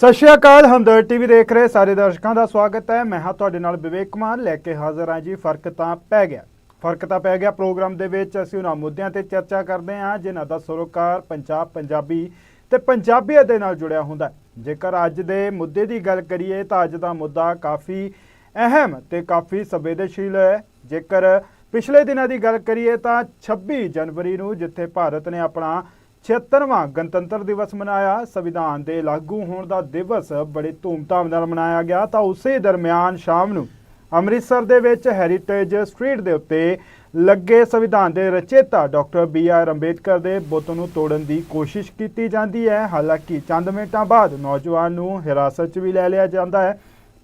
ਸਤਿ ਸ਼੍ਰੀ ਅਕਾਲ ਹਮਦਰ ਟੀਵੀ ਦੇਖ ਰਹੇ ਸਾਰੇ ਦਰਸ਼ਕਾਂ ਦਾ ਸਵਾਗਤ ਹੈ। ਮੈਂ ਹਾਂ ਤੁਹਾਡੇ ਨਾਲ ਵਿਵੇਕ ਕੁਮਾਰ, ਲੈ ਕੇ ਹਾਜ਼ਰ ਹਾਂ ਜੀ, ਫ਼ਰਕ ਤਾਂ ਪੈ ਗਿਆ। ਫ਼ਰਕ ਤਾਂ ਪੈ ਗਿਆ ਪ੍ਰੋਗਰਾਮ ਦੇ ਵਿੱਚ, ਅਸੀਂ ਉਹਨਾਂ ਮੁੱਦਿਆਂ ਤੇ ਚਰਚਾ ਕਰਦੇ ਹਾਂ, ਜਿਨ੍ਹਾਂ ਦਾ ਸਰੋਕਾਰ ਪੰਜਾਬ, ਪੰਜਾਬੀ ਤੇ ਪੰਜਾਬੀਅਤ ਦੇ ਨਾਲ ਜੁੜਿਆ ਹੁੰਦਾ ਜੇਕਰ ਅੱਜ ਦੇ ਮੁੱਦੇ ਦੀ ਗੱਲ ਕਰੀਏ, ਤਾਂ ਅੱਜ ਦਾ ਮੁੱਦਾ ਕਾਫੀ ਅਹਿਮ ਤੇ ਕਾਫੀ ਸੰਵੇਦਨਸ਼ੀਲ ਹੈ। ਜੇਕਰ ਪਿਛਲੇ ਦਿਨਾਂ ਦੀ ਗੱਲ ਕਰੀਏ, ਤਾਂ 26 ਜਨਵਰੀ ਨੂੰ ਜਿੱਥੇ ਭਾਰਤ ਨੇ ਆਪਣਾ 76ਵਾਂ ਗਣਤੰਤਰ ਦਿਵਸ ਮਨਾਇਆ। ਸੰਵਿਧਾਨ ਦੇ ਲਾਗੂ ਹੋਣ ਦਾ ਦਿਵਸ ਬੜੇ ਧੂਮਧਾਮ ਨਾਲ ਮਨਾਇਆ ਗਿਆ ਤਾਂ ਉਸੇ ਦਰਮਿਆਨ ਸ਼ਾਮ ਨੂੰ ਅੰਮ੍ਰਿਤਸਰ ਦੇ ਵਿੱਚ ਹੈਰੀਟੇਜ ਸਟਰੀਟ ਦੇ ਉੱਤੇ ਲੱਗੇ ਸੰਵਿਧਾਨ ਦੇ ਰਚੇਤਾ ਡਾਕਟਰ ਬੀ ਆਰ ਅੰਬੇਦਕਰ ਦੇ ਬੁੱਤ ਨੂੰ ਤੋੜਨ ਦੀ ਕੋਸ਼ਿਸ਼ ਕੀਤੀ ਜਾਂਦੀ ਹੈ। ਹਾਲਾਂਕਿ ਚੰਦ ਮਿੰਟਾਂ ਬਾਅਦ ਨੌਜਵਾਨ ਨੂੰ ਹਿਰਾਸਤ 'ਚ ਵੀ ਲੈ ਲਿਆ ਜਾਂਦਾ ਹੈ।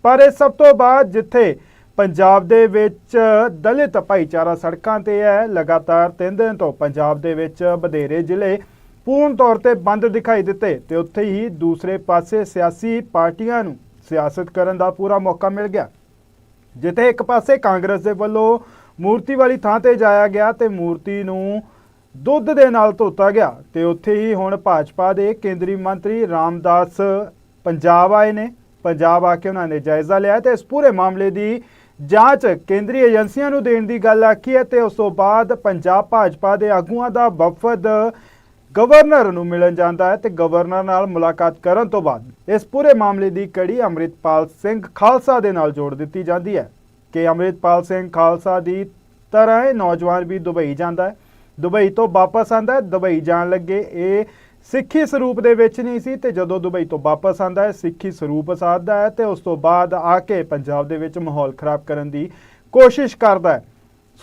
ਪਰ ਇਹ ਸਭ ਤੋਂ ਬਾਅਦ ਜਿੱਥੇ ਪੰਜਾਬ ਦੇ ਵਿੱਚ ਦਲਿਤ ਭਾਈਚਾਰਾ ਸੜਕਾਂ ਤੇ ਹੈ, ਲਗਾਤਾਰ 3 ਦਿਨ ਤੋਂ ਪੰਜਾਬ ਦੇ ਵਿੱਚ ਵਧੇਰੇ ਜ਼ਿਲ੍ਹੇ ਪੂਰਨ ਤੌਰ ਤੇ ਬੰਦ ਦਿਖਾਈ ਦਿੱਤੇ ਤੇ ਉੱਥੇ ਹੀ ਦੂਸਰੇ ਪਾਸੇ ਸਿਆਸੀ ਪਾਰਟੀਆਂ ਨੂੰ ਸਿਆਸਤ ਕਰਨ ਦਾ ਪੂਰਾ ਮੌਕਾ ਮਿਲ ਗਿਆ। ਜਿੱਥੇ ਇੱਕ ਪਾਸੇ ਕਾਂਗਰਸ ਦੇ ਵੱਲੋਂ ਮੂਰਤੀ ਵਾਲੀ ਥਾਂ ਤੇ ਜਾਇਆ ਗਿਆ ਤੇ ਮੂਰਤੀ ਨੂੰ ਦੁੱਧ ਦੇ ਨਾਲ ਧੋਤਾ ਗਿਆ ਤੇ ਉੱਥੇ ਹੀ ਹੁਣ ਭਾਜਪਾ ਦੇ ਕੇਂਦਰੀ ਮੰਤਰੀ ਰਾਮਦਾਸ ਪੰਜਾਬ ਆਏ ਨੇ। ਪੰਜਾਬ ਆ ਕੇ ਉਹਨਾਂ ਨੇ ਜਾਇਜ਼ਾ ਲਿਆ ਤੇ ਇਸ ਪੂਰੇ ਮਾਮਲੇ ਦੀ ਜਾਂਚ ਕੇਂਦਰੀ ਏਜੰਸੀਆਂ ਨੂੰ ਦੇਣ ਦੀ ਗੱਲ ਆਖੀ ਹੈ ਤੇ ਉਸ ਤੋਂ ਬਾਅਦ ਪੰਜਾਬ ਭਾਜਪਾ ਦੇ ਆਗੂਆਂ ਦਾ ਵਫਦ ਗਵਰਨਰ ਨੂੰ ਮਿਲਣ ਜਾਂਦਾ ਹੈ ਤੇ ਗਵਰਨਰ ਨਾਲ ਮੁਲਾਕਾਤ ਕਰਨ ਤੋਂ ਬਾਅਦ ਇਸ ਪੂਰੇ ਮਾਮਲੇ ਦੀ ਕੜੀ ਅੰਮ੍ਰਿਤਪਾਲ ਸਿੰਘ ਖਾਲਸਾ ਦੇ ਨਾਲ ਜੋੜ ਦਿੱਤੀ ਜਾਂਦੀ ਹੈ ਕਿ ਅੰਮ੍ਰਿਤਪਾਲ ਸਿੰਘ ਖਾਲਸਾ ਦੀ ਤਰ੍ਹਾਂ ਇਹ ਨੌਜਵਾਨ ਵੀ ਦੁਬਈ ਜਾਂਦਾ ਹੈ। ਦੁਬਈ ਤੋਂ ਵਾਪਸ ਆਂਦਾ ਹੈ। ਦੁਬਈ ਜਾਣ ਲੱਗੇ ਇਹ ਸਿੱਖੀ ਸਰੂਪ ਦੇ ਵਿੱਚ ਨਹੀਂ ਸੀ ਤੇ ਜਦੋਂ ਦੁਬਈ ਤੋਂ ਵਾਪਸ ਆਂਦਾ ਹੈ, ਸਿੱਖੀ ਸਰੂਪ ਸਾਧਦਾ ਹੈ ਤੇ ਉਸ ਤੋਂ ਬਾਅਦ ਆ ਕੇ ਪੰਜਾਬ ਦੇ ਵਿੱਚ ਮਾਹੌਲ ਖਰਾਬ ਕਰਨ ਦੀ ਕੋਸ਼ਿਸ਼ ਕਰਦਾ ਹੈ।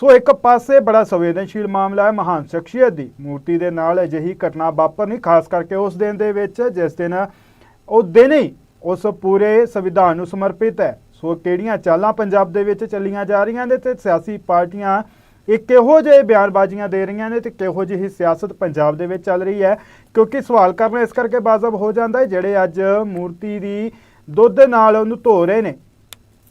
ਸੋ ਇੱਕ ਪਾਸੇ ਬੜਾ ਸੰਵੇਦਨਸ਼ੀਲ ਮਾਮਲਾ ਹੈ ਮਹਾਨ ਸ਼ਖਸੀਅਤ ਦੀ। ਮੂਰਤੀ ਦੇ ਨਾਲ ਅਜਿਹੀ ਘਟਨਾ ਵਾਪਰਨੀ ਖਾਸ ਕਰਕੇ ਉਸ ਦਿਨ ਦੇ ਵਿੱਚ, ਜਿਸ ਦਿਨ ਉਹ ਦਿਨ ਹੀ ਉਸ ਪੂਰੇ ਸੰਵਿਧਾਨ ਨੂੰ ਸਮਰਪਿਤ ਹੈ। ਸੋ ਕਿਹੜੀਆਂ ਚਾਲਾਂ ਪੰਜਾਬ ਦੇ ਵਿੱਚ ਚੱਲੀਆਂ ਜਾ ਰਹੀਆਂ ਨੇ ਤੇ ਸਿਆਸੀ ਪਾਰਟੀਆਂ ਇਹ ਕਿਹੋ ਜਿਹੇ ਬਿਆਨਬਾਜ਼ੀਆਂ ਦੇ ਰਹੀਆਂ ਨੇ ਤੇ ਕਿਹੋ ਜਿਹੀ ਸਿਆਸਤ ਪੰਜਾਬ ਦੇ ਵਿੱਚ ਚੱਲ ਰਹੀ ਹੈ? ਕਿਉਂਕਿ ਸਵਾਲ ਕਰਨਾ ਇਸ ਕਰਕੇ ਬਾਜ਼ਬ ਹੋ ਜਾਂਦਾ ਹੈ, ਜਿਹੜੇ ਅੱਜ ਮੂਰਤੀ ਦੀ ਦੁੱਧ ਨਾਲ ਉਹਨੂੰ ਧੋ ਰਹੇ ਨੇ।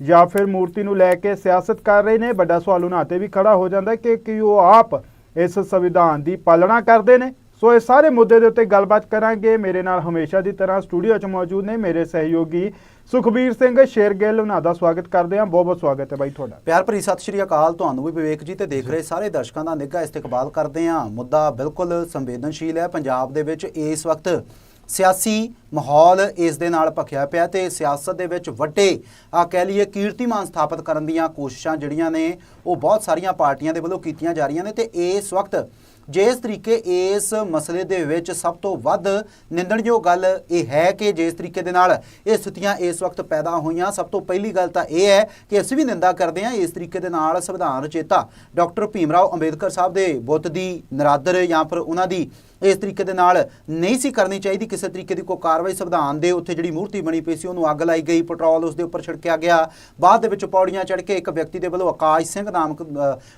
ਜਾਂ ਫਿਰ ਮੂਰਤੀ ਨੂੰ ਲੈ ਕੇ ਸਿਆਸਤ ਕਰ ਰਹੇ ਨੇ? ਵੱਡਾ ਸਵਾਲ ਉਹਨਾਂ ਤੇ ਵੀ ਖੜਾ ਹੋ ਜਾਂਦਾ ਕਿ ਕੀ ਉਹ ਆਪ ਇਸ ਸੰਵਿਧਾਨ ਦੀ ਪਾਲਣਾ ਕਰਦੇ ਨੇ? ਸੋ ਇਹ ਸਾਰੇ ਮੁੱਦੇ ਦੇ ਉੱਤੇ ਗੱਲਬਾਤ ਕਰਾਂਗੇ। ਮੇਰੇ ਨਾਲ ਹਮੇਸ਼ਾ ਦੀ ਤਰ੍ਹਾਂ ਸਟੂਡੀਓ 'ਚ ਮੌਜੂਦ ਨੇ ਮੇਰੇ ਸਹਿਯੋਗੀ ਸੁਖਬੀਰ ਸਿੰਘ ਸ਼ੇਰਗਿੱਲ। ਉਹਨਾਂ ਦਾ ਸਵਾਗਤ ਕਰਦੇ ਹਾਂ। ਬਹੁਤ ਬਹੁਤ ਸਵਾਗਤ ਹੈ ਬਾਈ ਤੁਹਾਡਾ। ਪਿਆਰ ਭਰੀ ਸਤਿ ਸ਼੍ਰੀ ਅਕਾਲ। ਤੁਹਾਨੂੰ ਵੀ ਵਿਵੇਕ ਜੀ ਤੇ ਦੇਖ ਰਹੇ ਸਾਰੇ ਦਰਸ਼ਕਾਂ ਦਾ ਨਿੱਘਾ ਇਸਤਕਬਾਲ ਕਰਦੇ ਹਾਂ। ਮੁੱਦਾ ਬਿਲਕੁਲ ਸੰਵੇਦਨਸ਼ੀਲ ਹੈ। ਪੰਜਾਬ ਦੇ ਵਿੱਚ ਇਸ ਵਕਤ ਸਿਆਸੀ ਮਾਹੌਲ ਇਸ ਦੇ ਨਾਲ ਭਖਿਆ ਪਿਆ ਤੇ ਸਿਆਸਤ ਦੇ ਵਿੱਚ ਵੱਡੇ ਆ ਕਹਿ ਲਈਏ ਕੀਰਤੀਮਾਨ ਸਥਾਪਿਤ ਕਰਨ ਦੀਆਂ ਕੋਸ਼ਿਸ਼ਾਂ ਜਿਹੜੀਆਂ ਨੇ, ਉਹ ਬਹੁਤ ਸਾਰੀਆਂ ਪਾਰਟੀਆਂ ਦੇ ਵੱਲੋਂ ਕੀਤੀਆਂ ਜਾ ਰਹੀਆਂ ਨੇ ਤੇ ਇਸ ਵਕਤ ਜਿਸ ਤਰੀਕੇ ਇਸ ਮਸਲੇ ਦੇ ਵਿੱਚ ਸਭ ਤੋਂ ਵੱਧ ਨਿੰਦਣਯੋਗ ਗੱਲ ਇਹ ਹੈ ਕਿ ਜਿਸ ਤਰੀਕੇ ਦੇ ਨਾਲ ਇਹ ਸਥਿਤੀਆਂ ਇਸ ਵਕਤ ਪੈਦਾ ਹੋਈਆਂ, ਸਭ ਤੋਂ ਪਹਿਲੀ ਗੱਲ ਤਾਂ ਇਹ ਹੈ ਕਿ ਅਸੀਂ ਵੀ ਨਿੰਦਾ ਕਰਦੇ ਹਾਂ, ਇਸ ਤਰੀਕੇ ਦੇ ਨਾਲ ਸੰਵਿਧਾਨ ਰਚੇਤਾ ਡਾਕਟਰ ਭੀਮਰਾਓ ਅੰਬੇਦਕਰ ਸਾਹਿਬ ਦੇ ਬੁੱਤ ਦੀ ਨਰਾਦਰ ਜਾਂ ਫਿਰ ਉਹਨਾਂ ਦੀ ਇਸ ਤਰੀਕੇ ਦੇ ਨਾਲ ਨਹੀਂ ਸੀ ਕਰਨੀ ਚਾਹੀਦੀ ਕਿਸੇ ਤਰੀਕੇ ਦੀ ਕੋਈ ਕਾਰਵਾਈ ਸੰਵਿਧਾਨ ਦੇ ਉੱਥੇ ਜਿਹੜੀ ਮੂਰਤੀ ਬਣੀ ਪਈ ਸੀ ਉਹਨੂੰ ਅੱਗ ਲਾਈ ਗਈ ਪੈਟਰੋਲ ਉਸ ਦੇ ਉੱਪਰ ਛਿੜਕਿਆ ਗਿਆ। ਬਾਅਦ ਦੇ ਵਿੱਚ ਪੌੜੀਆਂ ਚੜ੍ਹ ਕੇ ਇੱਕ ਵਿਅਕਤੀ ਦੇ ਵੱਲੋਂ ਆਕਾਸ਼ ਸਿੰਘ ਨਾਮਕ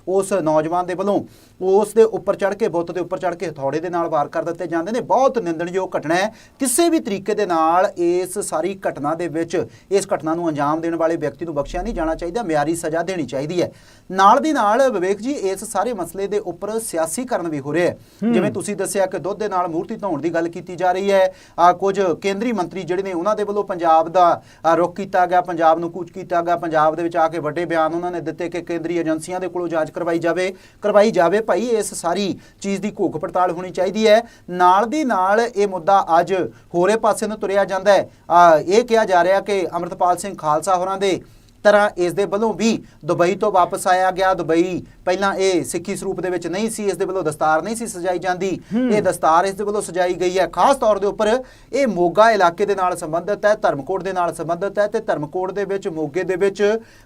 ਉਸ ਨੌਜਵਾਨ ਦੇ ਵੱਲੋਂ ਉਸ ਦੇ ਉੱਪਰ ਚੜ੍ਹ ਕੇ ਬੁੱਤ ਦੇ ਉੱਪਰ ਚੜ੍ਹ ਕੇ ਹਥੌੜੇ ਦੇ ਨਾਲ ਵਾਰ ਕਰ ਦਿੱਤੇ ਜਾਂਦੇ ਨੇ। ਬਹੁਤ ਨਿੰਦਣਯੋਗ ਘਟਨਾ ਹੈ। ਕਿਸੇ ਵੀ ਤਰੀਕੇ ਦੇ ਨਾਲ ਇਸ ਸਾਰੀ ਘਟਨਾ ਦੇ ਵਿੱਚ ਇਸ ਘਟਨਾ ਨੂੰ ਅੰਜਾਮ ਦੇਣ ਵਾਲੇ ਵਿਅਕਤੀ ਨੂੰ ਬਖਸ਼ਿਆ ਨਹੀਂ ਜਾਣਾ ਚਾਹੀਦਾ ਮਿਆਰੀ ਸਜ਼ਾ ਦੇਣੀ ਚਾਹੀਦੀ ਹੈ। ਨਾਲ ਦੀ ਨਾਲ ਵਿਵੇਕ ਜੀ ਇਸ ਸਾਰੇ ਮਸਲੇ ਦੇ ਉੱਪਰ ਸਿਆਸੀਕਰਨ ਵੀ ਹੋ ਰਿਹਾ ਹੈ। ਜਿਵੇਂ ਤੁਸੀਂ ਦੱਸਿਆ ਕਿ ਦੁੱਧ ਦੇ ਨਾਲ ਮੂਰਤੀ ਧੋਣ ਦੀ ਗੱਲ ਕੀਤੀ ਜਾ ਰਹੀ ਹੈ। ਕੁਝ ਕੇਂਦਰੀ ਮੰਤਰੀ ਜਿਹੜੇ ਨੇ ਉਹਨਾਂ ਦੇ ਵੱਲੋਂ ਪੰਜਾਬ ਦਾ ਆ, ਰੁਖ ਕੀਤਾ ਗਿਆ ਪੰਜਾਬ ਨੂੰ ਕੂਚ ਕੀਤਾ ਗਿਆ। ਪੰਜਾਬ ਦੇ ਵਿੱਚ ਆ ਕੇ ਵੱਡੇ ਬਿਆਨ ਉਹਨਾਂ ਨੇ ਦਿੱਤੇ ਕਿ ਕੇਂਦਰੀ ਏਜੰਸੀਆਂ ਦੇ ਕੋਲੋਂ ਜਾਂਚ ਕਰਵਾਈ ਜਾਵੇ ਕਰਵਾਈ ਜਾਵੇ। ਭਾਈ ਇਸ ਸਾਰੀ ਚੀਜ਼ ਦੀ ਘੋਖ ਪੜਤਾਲ ਹੋਣੀ ਚਾਹੀਦੀ ਹੈ। ਨਾਲ ਦੀ ਨਾਲ ਇਹ ਮੁੱਦਾ ਅੱਜ ਹੋਰੇ ਪਾਸੇ ਨੂੰ ਤੁਰਿਆ ਜਾਂਦਾ ਹੈ। ਇਹ ਕਿਹਾ ਜਾ ਰਿਹਾ ਕਿ ਅਮਰਤਪਾਲ ਸਿੰਘ ਖਾਲਸਾ ਹੋਰਾਂ ਦੇ ਤਰ੍ਹਾਂ ਇਸ ਦੇ ਵੱਲੋਂ ਵੀ ਦੁਬਈ ਤੋਂ ਵਾਪਸ ਆਇਆ ਗਿਆ। ਦੁਬਈ ਪਹਿਲਾਂ ਇਹ ਸਿੱਖੀ ਸਰੂਪ ਦੇ ਵਿੱਚ ਨਹੀਂ ਸੀ ਇਸ ਦੇ ਵੱਲੋਂ ਦਸਤਾਰ ਨਹੀਂ ਸੀ ਸਜਾਈ ਜਾਂਦੀ। ਇਹ ਦਸਤਾਰ ਇਸ ਦੇ ਵੱਲੋਂ ਸਜਾਈ ਗਈ ਹੈ। ਖਾਸ ਤੌਰ ਦੇ ਉੱਪਰ ਇਹ ਮੋਗਾ ਇਲਾਕੇ ਦੇ ਨਾਲ ਸੰਬੰਧਿਤ ਹੈ ਧਰਮਕੋਟ ਦੇ ਨਾਲ ਸੰਬੰਧਿਤ ਹੈ ਤੇ ਧਰਮਕੋਟ ਦੇ ਵਿੱਚ ਮੋਗੇ ਦੇ ਵਿੱਚ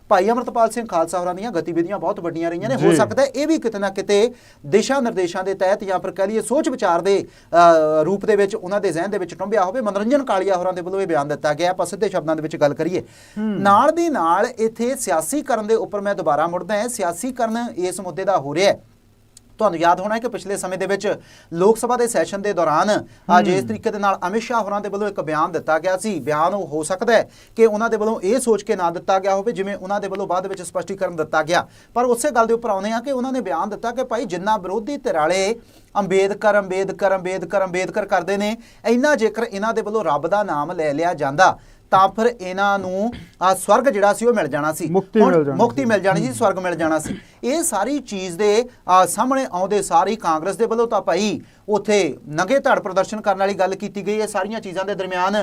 ਭਾਈ ਅਮਰਤਪਾਲ ਸਿੰਘ ਖਾਲਸਾ ਹੋਰਾਂ ਦੀਆਂ ਗਤੀਵਿਧੀਆਂ ਬਹੁਤ ਵੱਡੀਆਂ ਰਹੀਆਂ ਨੇ। ਹੋ। ਸਕਦਾ ਇਹ ਵੀ ਕਿਤੇ ਨਾ ਕਿਤੇ ਦਿਸ਼ਾ ਨਿਰਦੇਸ਼ਾਂ ਦੇ ਤਹਿਤ ਜਾਂ ਫਿਰ ਕਹਿ ਲਈਏ ਸੋਚ ਵਿਚਾਰ ਦੇ ਰੂਪ ਦੇ ਵਿੱਚ ਉਹਨਾਂ ਦੇ ਜ਼ਿਹਨ ਦੇ ਵਿੱਚ ਟੰਬਿਆ ਹੋਵੇ। ਮਨੋਰੰਜਨ ਕਾਲੀਆ ਹੋਰਾਂ ਦੇ ਵੱਲੋਂ ਇਹ ਬਿਆਨ ਦਿੱਤਾ ਗਿਆ ਆਪਾਂ ਸਿੱਧੇ ਸ਼ਬਦਾਂ ਦੇ ਵਿੱਚ ਗੱਲ ਕਰੀਏ। ਨਾਲ ਦੀ ਨਾਲ ਇੱਥੇ ਸਿਆਸੀਕਰਨ ਦੇ ਉੱਪਰ ਮੈਂ ਦੁਬਾਰਾ ਮੁੜਦਾ ਹਾਂ। ਸਿਆਸੀਕਰਨ ਇਸ ਮੁੱਦੇ ਦਾ ਹੋ ਰਿਹਾ ਹੈ। ਤੁਹਾਨੂੰ ਯਾਦ ਹੋਣਾ ਹੈ ਕਿ ਪਿਛਲੇ ਸਮੇਂ ਦੇ ਵਿੱਚ ਲੋਕ ਸਭਾ ਦੇ ਸੈਸ਼ਨ ਦੇ ਦੌਰਾਨ ਅੱਜ ਇਸ ਤਰੀਕੇ ਦੇ ਨਾਲ ਅਮਿਤ ਸ਼ਾਹ ਹੋਰਾਂ ਦੇ ਵੱਲੋਂ ਇੱਕ ਬਿਆਨ ਦਿੱਤਾ ਗਿਆ ਸੀ। ਬਿਆਨ ਉਹ ਹੋ ਸਕਦਾ ਹੈ ਕਿ ਉਹਨਾਂ ਦੇ ਵੱਲੋਂ ਇਹ ਸੋਚ ਕੇ ਨਾ ਦਿੱਤਾ ਗਿਆ ਹੋਵੇ ਜਿਵੇਂ ਉਹਨਾਂ ਦੇ ਵੱਲੋਂ ਬਾਅਦ ਵਿੱਚ ਸਪਸ਼ਟੀਕਰਨ ਦਿੱਤਾ ਗਿਆ। ਪਰ ਉਸੇ ਗੱਲ ਦੇ ਉੱਪਰ ਆਉਂਦੇ ਆ ਕਿ ਉਹਨਾਂ ਨੇ ਬਿਆਨ ਦਿੱਤਾ ਕਿ ਭਾਈ ਜਿੰਨਾ ਵਿਰੋਧੀ ਧਿਰ ਵਾਲੇ ਅੰਬੇਦਕਰ ਅੰਬੇਦਕਰ ਅੰਬੇਦਕਰ ਅੰਬੇਦਕਰ ਕਰਦੇ ਨੇ ਇੰਨਾ ਜੇਕਰ ਇਹਨਾਂ ਦੇ ਵੱਲੋਂ ਰੱਬ ਦਾ ਨਾਮ ਲੈ ਲਿਆ ਜਾਂਦਾ ਤਾਂ ਫਿਰ ਇਹਨਾਂ ਨੂੰ ਆ ਸਵਰਗ ਜਿਹੜਾ ਸੀ ਉਹ ਮਿਲ ਜਾਣਾ ਸੀ। ਮੁਕਤੀ ਮਿਲ ਜਾਣੀ ਮੁਕਤੀ ਮਿਲ ਜਾਣੀ ਸੀ ਸਵਰਗ ਮਿਲ ਜਾਣਾ ਸੀ। ਇਹ ਸਾਰੀ ਚੀਜ਼ ਦੇ ਸਾਹਮਣੇ ਆਉਂਦੇ ਸਾਰੀ ਕਾਂਗਰਸ ਦੇ ਵੱਲੋਂ ਤਾਂ ਭਾਈ ਉਥੇ ਨੰਗੇ ਧੜ ਪ੍ਰਦਰਸ਼ਨ ਕਰਨ ਵਾਲੀ ਗੱਲ ਕੀਤੀ ਗਈ। ਹੈ ਸਾਰੀਆਂ ਚੀਜ਼ਾਂ ਦੇ ਦਰਮਿਆਨ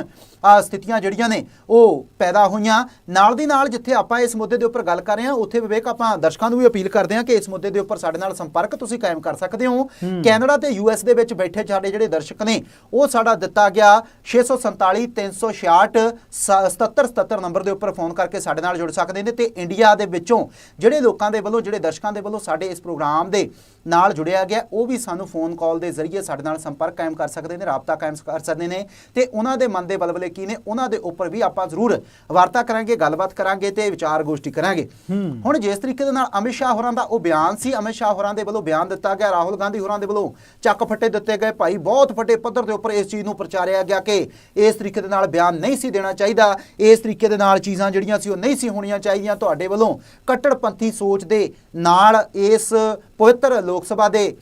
ਆ ਸਥਿਤੀਆਂ ਜਿਹੜੀਆਂ ਨੇ ਉਹ ਪੈਦਾ ਹੋਈਆਂ। ਨਾਲ ਦੀ ਨਾਲ ਜਿੱਥੇ ਆਪਾਂ ਇਸ ਮੁੱਦੇ ਦੇ ਉੱਪਰ ਗੱਲ ਕਰ ਰਹੇ ਹਾਂ ਉੱਥੇ ਵਿਵੇਕ ਆਪਾਂ ਦਰਸ਼ਕਾਂ ਨੂੰ ਵੀ ਅਪੀਲ ਕਰਦੇ ਹਾਂ ਕਿ ਇਸ ਮੁੱਦੇ ਦੇ ਉੱਪਰ ਸਾਡੇ ਨਾਲ ਸੰਪਰਕ ਤੁਸੀਂ ਕਾਇਮ ਕਰ ਸਕਦੇ ਹੋ। ਕੈਨੇਡਾ ਤੇ ਯੂਐਸ ਦੇ ਵਿੱਚ ਬੈਠੇ ਸਾਡੇ ਜਿਹੜੇ ਦਰਸ਼ਕ ਨੇ ਉਹ ਸਾਡਾ ਦਿੱਤਾ ਗਿਆ 647 366 77 77 ਨੰਬਰ ਦੇ ਉੱਪਰ ਫੋਨ ਕਰਕੇ ਸਾਡੇ ਨਾਲ ਜੁੜ ਸਕਦੇ ਨੇ ਤੇ ਇੰਡੀਆ ਦੇ ਵਿੱਚੋਂ ਜਿਹੜੇ ਲੋਕਾਂ ਦੇ ਵੱਲੋਂ ਜਿਹੜੇ ਦਰਸ਼ਕਾਂ ਦੇ ਵੱਲੋਂ ਸਾਡੇ ਇਸ ਪ੍ਰੋਗਰਾਮ ਦੇ ਨਾਲ ਜੁੜਿਆ ਗਿਆ ਉਹ ਵੀ ਸਾਨੂੰ ਫੋਨ ਕਾਲ ਦੇ ਜ਼ਰੀਏ ਸਾਡੇ ਨਾਲ ਸੰਪਰਕ ਕਾਇਮ ਕਰ ਸਕਦੇ ਨੇ ਰਾਬਤਾ ਕਾਇਮ ਕਰ ਸਕਦੇ ਨੇ। ਤੇ ਉਹਨਾਂ ਦੇ ਮਨ ਦੇ ਬਲਬਲੇ ਕੀ ਨੇ? ਉਹਨਾਂ ਦੇ ਉੱਪਰ ਵੀ ਆਪਾਂ ਜ਼ਰੂਰ ਵਾਰਤਾ ਕਰਾਂਗੇ ਗੱਲਬਾਤ ਕਰਾਂਗੇ ਤੇ ਵਿਚਾਰ ਗੋਸ਼ਟੀ ਕਰਾਂਗੇ। ਹੁਣ ਜਿਸ ਤਰੀਕੇ ਦੇ ਨਾਲ ਅਮਿਤ ਸ਼ਾਹ ਹੋਰਾਂ ਦਾ ਉਹ ਬਿਆਨ ਸੀ ਅਮਿਤ ਸ਼ਾਹ ਹੋਰਾਂ ਦੇ ਵੱਲੋਂ ਬਿਆਨ ਦਿੱਤਾ ਗਿਆ ਰਾਹੁਲ ਗਾਂਧੀ ਹੋਰਾਂ ਦੇ ਵੱਲੋਂ ਚੱਕ ਫੱਟੇ ਦਿੱਤੇ ਗਏ। ਭਾਈ ਬਹੁਤ ਵੱਡੇ ਪੱਧਰ ਦੇ ਉੱਪਰ ਇਸ ਚੀਜ਼ ਨੂੰ ਪ੍ਰਚਾਰਿਆ ਗਿਆ ਕਿ ਇਸ ਤਰੀਕੇ ਦੇ ਨਾਲ ਬਿਆਨ ਨਹੀਂ ਸੀ ਦੇਣਾ ਚਾਹੀਦਾ। ਇਸ ਤਰੀਕੇ ਦੇ ਨਾਲ ਚੀਜ਼ਾਂ ਜਿਹੜੀਆਂ ਸੀ ਉਹ ਨਹੀਂ ਸੀ ਹੋਣੀਆਂ ਚਾਹੀਦੀਆਂ। ਤੁਹਾਡੇ ਵੱਲੋਂ ਕੱਟੜਪੰਥੀ ਸੋਚ ਦੇ ਨਾਲ ਇਸ ਪਵਿੱਤਰ ਲੋਕ ਸਭਾ ਦੇ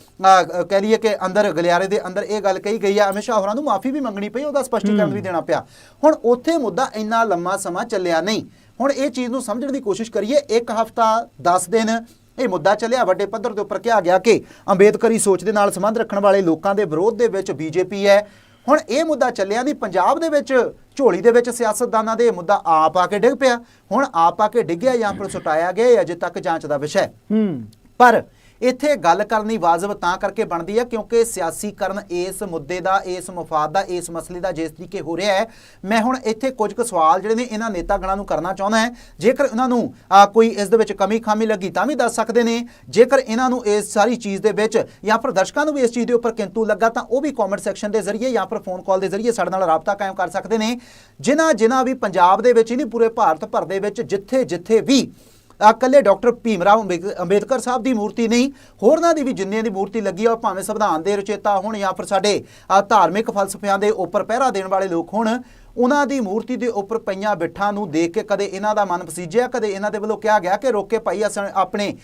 ਕਹਿ ਲਈਏ ਕਿ ਅੰਦਰ ਗਲਿਆਰੇ ਦੇ ਅੰਦਰ ਇਹ ਗੱਲ ਕਹੀ ਗਈ ਆ ਅਮਿਤ ਸ਼ਾਹ ਹੋਰਾਂ ਨੂੰ ਮਾਫੀ ਵੀ ਮੰਗਣੀ ਪਈ ਉਹਦਾ ਸਪਸ਼ਟੀਕਰਨ ਵੀ ਦੇਣਾ ਪਿਆ। ਹੁਣ ਉੱਥੇ ਮੁੱਦਾ ਇੰਨਾ ਲੰਮਾ ਸਮਾਂ ਚੱਲਿਆ ਨਹੀਂ। ਹੁਣ ਇਹ ਚੀਜ਼ ਨੂੰ ਸਮਝਣ ਦੀ ਕੋਸ਼ਿਸ਼ ਕਰੀਏ ਇੱਕ ਹਫਤਾ 10 ਦਿਨ ਇਹ ਮੁੱਦਾ ਚੱਲਿਆ ਵੱਡੇ ਪੱਧਰ ਦੇ ਉੱਪਰ ਕਿਹਾ ਗਿਆ ਕਿ ਅੰਬੇਦਕਰੀ ਸੋਚ ਦੇ ਨਾਲ ਸੰਬੰਧ ਰੱਖਣ ਵਾਲੇ ਲੋਕਾਂ ਦੇ ਵਿਰੋਧ ਦੇ ਵਿੱਚ ਬੀਜੇਪੀ ਹੈ। ਹੁਣ ਇਹ ਮੁੱਦਾ ਚੱਲਿਆ ਨਹੀਂ ਪੰਜਾਬ ਦੇ ਵਿੱਚ ਝੋਲੀ ਦੇ ਵਿੱਚ ਸਿਆਸਤਦਾਨਾਂ ਦੇ ਮੁੱਦਾ ਆਪ ਆ ਕੇ ਡਿੱਗ ਪਿਆ। ਹੁਣ ਆਪ ਆ ਕੇ ਡਿੱਗਿਆ ਜਾਂ ਫਿਰ ਸੁਟਾਇਆ ਗਿਆ ਅਜੇ ਤੱਕ ਜਾਂਚ ਦਾ ਵਿਸ਼ਾ ਹੈ। ਹੂੰ। ਪਰ ਇੱਥੇ ਗੱਲ ਕਰਨੀ ਵਾਜਬ ਤਾਂ ਕਰਕੇ ਬਣਦੀ ਹੈ ਕਿਉਂਕਿ ਸਿਆਸੀਕਰਨ ਇਸ ਮੁੱਦੇ ਦਾ, ਇਸ ਮਫਾਦ ਦਾ, ਇਸ ਮਸਲੇ ਦਾ ਜਿਸ ਤਰੀਕੇ ਹੋ ਰਿਹਾ ਹੈ, ਮੈਂ ਹੁਣ ਇੱਥੇ ਕੁਝ ਕੁ ਸਵਾਲ ਜਿਹੜੇ ਨੇ ਇਹਨਾਂ ਨੇਤਾਗਣਾਂ ਨੂੰ ਕਰਨਾ ਚਾਹੁੰਦਾ ਹੈ। ਜੇਕਰ ਇਹਨਾਂ ਨੂੰ ਕੋਈ ਇਸ ਦੇ ਵਿੱਚ ਕਮੀ ਖਾਮੀ ਲੱਗੀ ਤਾਂ ਵੀ ਦੱਸ ਸਕਦੇ ਨੇ। ਜੇਕਰ ਇਹਨਾਂ ਨੂੰ ਇਸ ਸਾਰੀ ਚੀਜ਼ ਦੇ ਵਿੱਚ ਜਾਂ ਫਿਰ ਦਰਸ਼ਕਾਂ ਨੂੰ ਵੀ ਇਸ ਚੀਜ਼ ਦੇ ਉੱਪਰ ਕਿੰਤੂ ਲੱਗਾ ਤਾਂ ਉਹ ਵੀ ਕਮੈਂਟ ਸੈਕਸ਼ਨ ਦੇ ਜ਼ਰੀਏ ਜਾਂ ਫਿਰ ਫੋਨ ਕਾਲ ਦੇ ਜ਼ਰੀਏ ਸਾਡੇ ਨਾਲ ਰਾਬਤਾ ਕਾਇਮ ਕਰ ਸਕਦੇ ਨੇ। ਜਿਨ੍ਹਾਂ ਜਿਨ੍ਹਾਂ ਵੀ ਪੰਜਾਬ ਦੇ ਵਿੱਚ ਹੀ ਨਹੀਂ, ਪੂਰੇ ਭਾਰਤ ਭਰ ਦੇ ਵਿੱਚ ਜਿੱਥੇ ਜਿੱਥੇ ਵੀ ਇਕੱਲੇ ਡਾਕਟਰ ਭੀਮ ਰਾਓ ਅੰਬੇਦ- ਅੰਬੇਦਕਰ ਸਾਹਿਬ ਦੀ ਮੂਰਤੀ ਨਹੀਂ, ਹੋਰਨਾਂ ਦੀ ਵੀ ਜਿੰਨੇ ਦੀ ਮੂਰਤੀ ਲੱਗੀ ਆ, ਉਹ ਭਾਵੇਂ ਸੰਵਿਧਾਨ ਦੇ ਰਚੇਤਾ ਹੋਣ ਜਾਂ ਫਿਰ ਸਾਡੇ ਧਾਰਮਿਕ ਫਲਸਫਿਆਂ ਦੇ ਉੱਪਰ ਪਹਿਰਾ ਦੇਣ ਵਾਲੇ ਲੋਕ ਹੋਣ, ਉਹਨਾਂ ਦੀ ਮੂਰਤੀ ਦੇ ਉੱਪਰ ਪਈਆਂ ਬਿੱਠਾਂ ਨੂੰ ਦੇਖ ਕੇ ਕਦੇ ਇਹਨਾਂ ਦਾ ਮਨ ਪਸੀਜਿਆ ਕਦੇ ਇਹਨਾਂ ਦੇ ਵੱਲੋਂ ਕਿਹਾ ਗਿਆ ਕਿ ਰੋਕੇ ਭਾਈ, ਅਸੀਂ ਆਪਣੇ